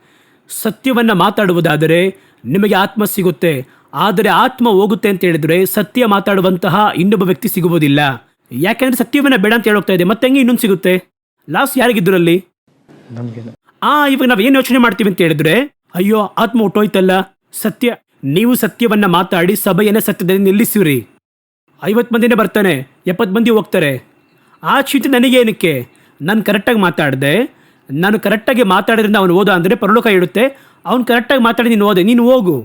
ಸತ್ಯವನ್ನ ಮಾತಾಡುವುದಾದರೆ ನಿಮಗೆ ಆತ್ಮ ಸಿಗುತ್ತೆ. ಆದರೆ ಆತ್ಮ ಹೋಗುತ್ತೆ ಅಂತ ಹೇಳಿದ್ರೆ ಸತ್ಯ ಮಾತಾಡುವಂತಹ ಇನ್ನೊಬ್ಬ ವ್ಯಕ್ತಿ ಸಿಗುವುದಿಲ್ಲ. ಯಾಕೆಂದ್ರೆ ಸತ್ಯವನ್ನ ಬೇಡ ಅಂತ ಹೇಳೋಗ್ತಾ ಇದೆ. ಮತ್ತೆ ಹೆಂಗೆ ಇನ್ನೊಂದು ಸಿಗುತ್ತೆ? ಲಾಸ್ಟ್ ಯಾರಿಗಿದ್ರಲ್ಲಿ? ನಮಗೆ. ಆ ಇವಾಗ ನಾವು ಏನು ಯೋಚನೆ ಮಾಡ್ತೀವಿ ಅಂತ ಹೇಳಿದ್ರೆ ಅಯ್ಯೋ ಆತ್ಮ ಹುಟ್ಟೋಯ್ತಲ್ಲ. ಸತ್ಯ ನೀವು ಸತ್ಯವನ್ನ ಮಾತಾಡಿ ಸಭೆಯನ್ನು ಸತ್ಯದಲ್ಲಿ ನಿಲ್ಲಿಸಿರಿ. ಐವತ್ತು ಮಂದಿನೇ ಬರ್ತಾನೆ, ಎಪ್ಪತ್ತು ಮಂದಿ ಹೋಗ್ತಾರೆ. ಆ ಚೀಟಿ ನನಗೇನಕ್ಕೆ? ನಾನು ಕರೆಕ್ಟಾಗಿ ಮಾತಾಡಿದೆ. ನಾನು ಕರೆಕ್ಟಾಗಿ ಮಾತಾಡಿದ್ರಿಂದ ಅವನು ಓದ ಅಂದರೆ ಪರಲೋಕ ಇಡುತ್ತೆ ಅವ್ನು ಕರೆಕ್ಟಾಗಿ ಮಾತಾಡಿ, ನೀನು ಓದೆ ನೀನು ಹೋಗು.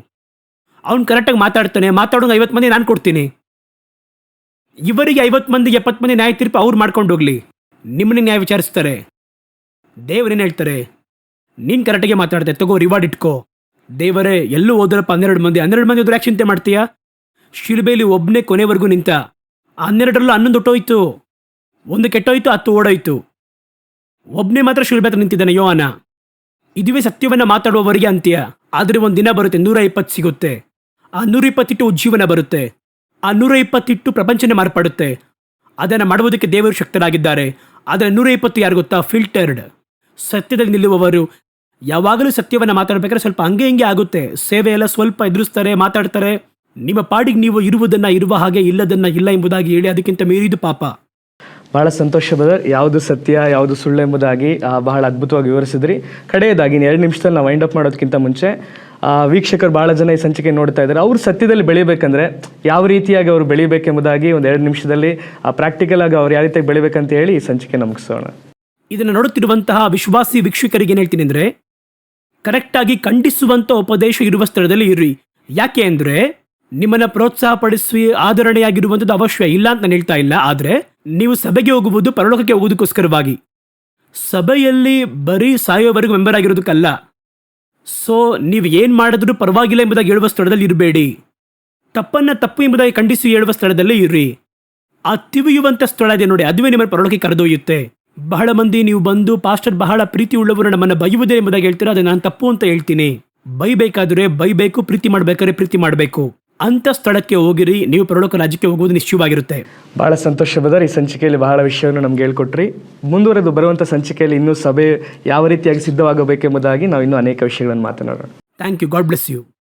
ಅವ್ನು ಕರೆಕ್ಟಾಗಿ ಮಾತಾಡ್ತಾನೆ, ಮಾತಾಡೋಂಗೆ ಐವತ್ತು ಮಂದಿ ನಾನು ಕೊಡ್ತೀನಿ. ಇವರಿಗೆ ಐವತ್ತು ಮಂದಿ, ಎಪ್ಪತ್ತು ಮಂದಿ ನ್ಯಾಯ ತೀರ್ಪು ಅವ್ರು ಮಾಡ್ಕೊಂಡು ಹೋಗ್ಲಿ. ನಿಮ್ಮನ್ನ ನ್ಯಾಯ ವಿಚಾರಿಸ್ತಾರೆ. ದೇವರೇನು ಹೇಳ್ತಾರೆ? ನೀನು ಕರೆಕ್ಟಾಗಿ ಮಾತಾಡ್ದೆ, ತಗೋ ರಿವಾರ್ಡ್ ಇಟ್ಕೋ. ದೇವರೇ, ಎಲ್ಲೂ ಹೋದ್ರಪ್ಪ ಹನ್ನೆರಡು ಮಂದಿ. ಹನ್ನೆರಡು ಮಂದಿ ಹೋದ್ರೆ ಯಾಕೆ ಚಿಂತೆ ಮಾಡ್ತೀಯಾ? ಶಿಲುಬೆಯಲ್ಲಿ ಒಬ್ಬನೇ ಕೊನೆವರೆಗೂ ನಿಂತ. ಹನ್ನೆರಡರಲ್ಲೂ ಹನ್ನೊಂದು ಹೊಟ್ಟೋಯ್ತು. ಒಂದು ಕೆಟ್ಟೋಯ್ತು, ಹತ್ತು ಓಡೋಯ್ತು. ಒಬ್ಬನೇ ಮಾತ್ರ ಶಿಲ್ಬೆ ಹತ್ರ ನಿಂತಿದ್ದಾನೆ ಯೋಹಾನ. ಇದುವೇ ಸತ್ಯವನ್ನು ಮಾತಾಡುವವರಿಗೆ ಅಂತ್ಯ. ಆದರೆ ಒಂದು ದಿನ ಬರುತ್ತೆ, ನೂರ ಇಪ್ಪತ್ತು ಸಿಗುತ್ತೆ. ಆ ನೂರ ಇಪ್ಪತ್ತಿಟ್ಟು ಉಜ್ಜೀವನ ಬರುತ್ತೆ. ಆ ನೂರ ಇಪ್ಪತ್ತಿಟ್ಟು ಪ್ರಪಂಚನೇ ಮಾರ್ಪಡುತ್ತೆ. ಅದನ್ನು ಮಾಡುವುದಕ್ಕೆ ದೇವರು ಶಕ್ತರಾಗಿದ್ದಾರೆ ಆದರೆ ನೂರ ಇಪ್ಪತ್ತು ಯಾರು ಗೊತ್ತಾ? ಫಿಲ್ಟರ್ಡ್. ಸತ್ಯದಲ್ಲಿ ನಿಲ್ಲುವವರು ಯಾವಾಗಲೂ ಸತ್ಯವನ್ನು ಮಾತಾಡ್ಬೇಕಾದ್ರೆ ಸ್ವಲ್ಪ ಹಂಗೆ ಹಿಂಗೆ ಆಗುತ್ತೆ. ಸೇವೆ ಎಲ್ಲ ಸ್ವಲ್ಪ ಎದುರಿಸ್ತಾರೆ ಮಾತಾಡ್ತಾರೆ. ನಿಮ್ಮ ಪಾಡಿಗೆ ನೀವು ಇರುವುದನ್ನ ಇರುವ ಹಾಗೆ ಇಲ್ಲದನ್ನ ಇಲ್ಲ ಎಂಬುದಾಗಿ ಹೇಳಿ ಅದಕ್ಕಿಂತ ಮೀರಿದು ಪಾಪ. ಬಹಳ ಸಂತೋಷ ಬದರ್ ಯಾವುದು ಸತ್ಯ ಯಾವುದು ಸುಳ್ಳು ಎಂಬುದಾಗಿ ಬಹಳ ಅದ್ಭುತವಾಗಿ ವಿವರಿಸಿದ್ರಿ. ಕಡೆಯದಾಗಿ ಎರಡು ನಿಮಿಷದಲ್ಲಿ ನಾವು ವೈಂಡ್ ಅಪ್ ಮಾಡೋದಕ್ಕಿಂತ ಮುಂಚೆ ಆ, ವೀಕ್ಷಕರು ಬಹಳ ಜನ ಈ ಸಂಚಿಕೆ ನೋಡ್ತಾ ಇದ್ದಾರೆ. ಅವರು ಸತ್ಯದಲ್ಲಿ ಬೆಳಿಬೇಕಂದ್ರೆ ಯಾವ ರೀತಿಯಾಗಿ ಅವರು ಬೆಳಿಬೇಕೆಂಬುದಾಗಿ ಒಂದು ಎರಡು ನಿಮಿಷದಲ್ಲಿ ಪ್ರಾಕ್ಟಿಕಲ್ ಆಗಿ ಅವ್ರು ಯಾವ ರೀತಿಯಾಗಿ ಬೆಳಿಬೇಕಂತ ಹೇಳಿ ಈ ಸಂಚಿಕೆ ನಮಗಿಸೋಣ ಇದನ್ನು ನೋಡುತ್ತಿರುವಂತಹ ವಿಶ್ವಾಸಿ ವೀಕ್ಷಕರಿಗೆ ಏನು ಹೇಳ್ತೀನಿ ಅಂದ್ರೆ ಕರೆಕ್ಟಾಗಿ ಖಂಡಿಸುವಂಥ ಉಪದೇಶ ಇರುವ ಸ್ಥಳದಲ್ಲಿ ಇರ್ರಿ. ಯಾಕೆ ಅಂದರೆ ನಿಮ್ಮನ್ನ ಪ್ರೋತ್ಸಾಹ ಪಡಿಸಿ ಆಧರಣೆಯಾಗಿರುವಂಥದ್ದು ಅವಶ್ಯ ಇಲ್ಲ ಅಂತ ನಾನು ಹೇಳ್ತಾ ಇಲ್ಲ. ಆದ್ರೆ ನೀವು ಸಭೆಗೆ ಹೋಗುವುದು, ಪರಲೋಕಕ್ಕೆ ಹೋಗುವುದಕ್ಕೋಸ್ಕರವಾಗಿ. ಸಭೆಯಲ್ಲಿ ಬರೀ ಸಾಯೋವರೆಗೂ ಮೆಂಬರ್ ಆಗಿರೋದಕ್ಕಲ್ಲ. ಸೊ ನೀವು ಏನು ಮಾಡಿದ್ರು ಪರವಾಗಿಲ್ಲ ಎಂಬುದಾಗಿ ಹೇಳುವ ಸ್ಥಳದಲ್ಲಿ ಇರಬೇಡಿ. ತಪ್ಪನ್ನ ತಪ್ಪು ಎಂಬುದಾಗಿ ಖಂಡಿಸಿ ಹೇಳುವ ಸ್ಥಳದಲ್ಲೇ ಇರ್ರಿ. ಆ ತಿವಿಯುವಂಥ ಸ್ಥಳ ಇದೆ ನೋಡಿ, ಅದುವೇ ನಿಮ್ಮ ಪರಲೋಕಕ್ಕೆ ಕರೆದೊಯ್ಯುತ್ತೆ. ಬಹಳ ಮಂದಿ ನೀವು ಬಂದು ಪಾಸ್ಟರ್ ಬಹಳ ಪ್ರೀತಿ ಉಳ್ಳವರು ನಮ್ಮನ್ನು ಬೈಯುವುದೇ ಎಂಬುದಾಗಿ ಹೇಳ್ತೀರಾ? ಅದು ನಾನು ತಪ್ಪು ಅಂತ ಹೇಳ್ತೀನಿ. ಬೈಬೇಕಾದ್ರೆ ಬೈಬೇಕು ಪ್ರೀತಿ ಮಾಡಬೇಕಾದ್ರೆ ಪ್ರೀತಿ ಮಾಡಬೇಕು. ಅಂತ ಸ್ಥಳಕ್ಕೆ ಹೋಗಿರಿ ನೀವು ಪ್ರಲೋಕ ರಾಜ್ಯಕ್ಕೆ ಹೋಗುವುದು ನಿಶ್ಚಯವಾಗಿರುತ್ತೆ. ಬಹಳ ಸಂತೋಷ ಬದರ್ ಈ ಸಂಚಿಕೆಯಲ್ಲಿ ಬಹಳ ವಿಷಯವನ್ನು ನಮ್ಗೆ ಹೇಳ್ಕೊಟ್ರಿ. ಮುಂದುವರೆದು ಬರುವಂಥ ಸಂಚಿಕೆಯಲ್ಲಿ ಇನ್ನೂ ಸಭೆ ಯಾವ ರೀತಿಯಾಗಿ ಸಿದ್ಧವಾಗಬೇಕೆಂಬುದಾಗಿ ನಾವು ಇನ್ನೂ ಅನೇಕ ವಿಷಯಗಳನ್ನು ಮಾತನಾಡೋಣ. Thank you God bless you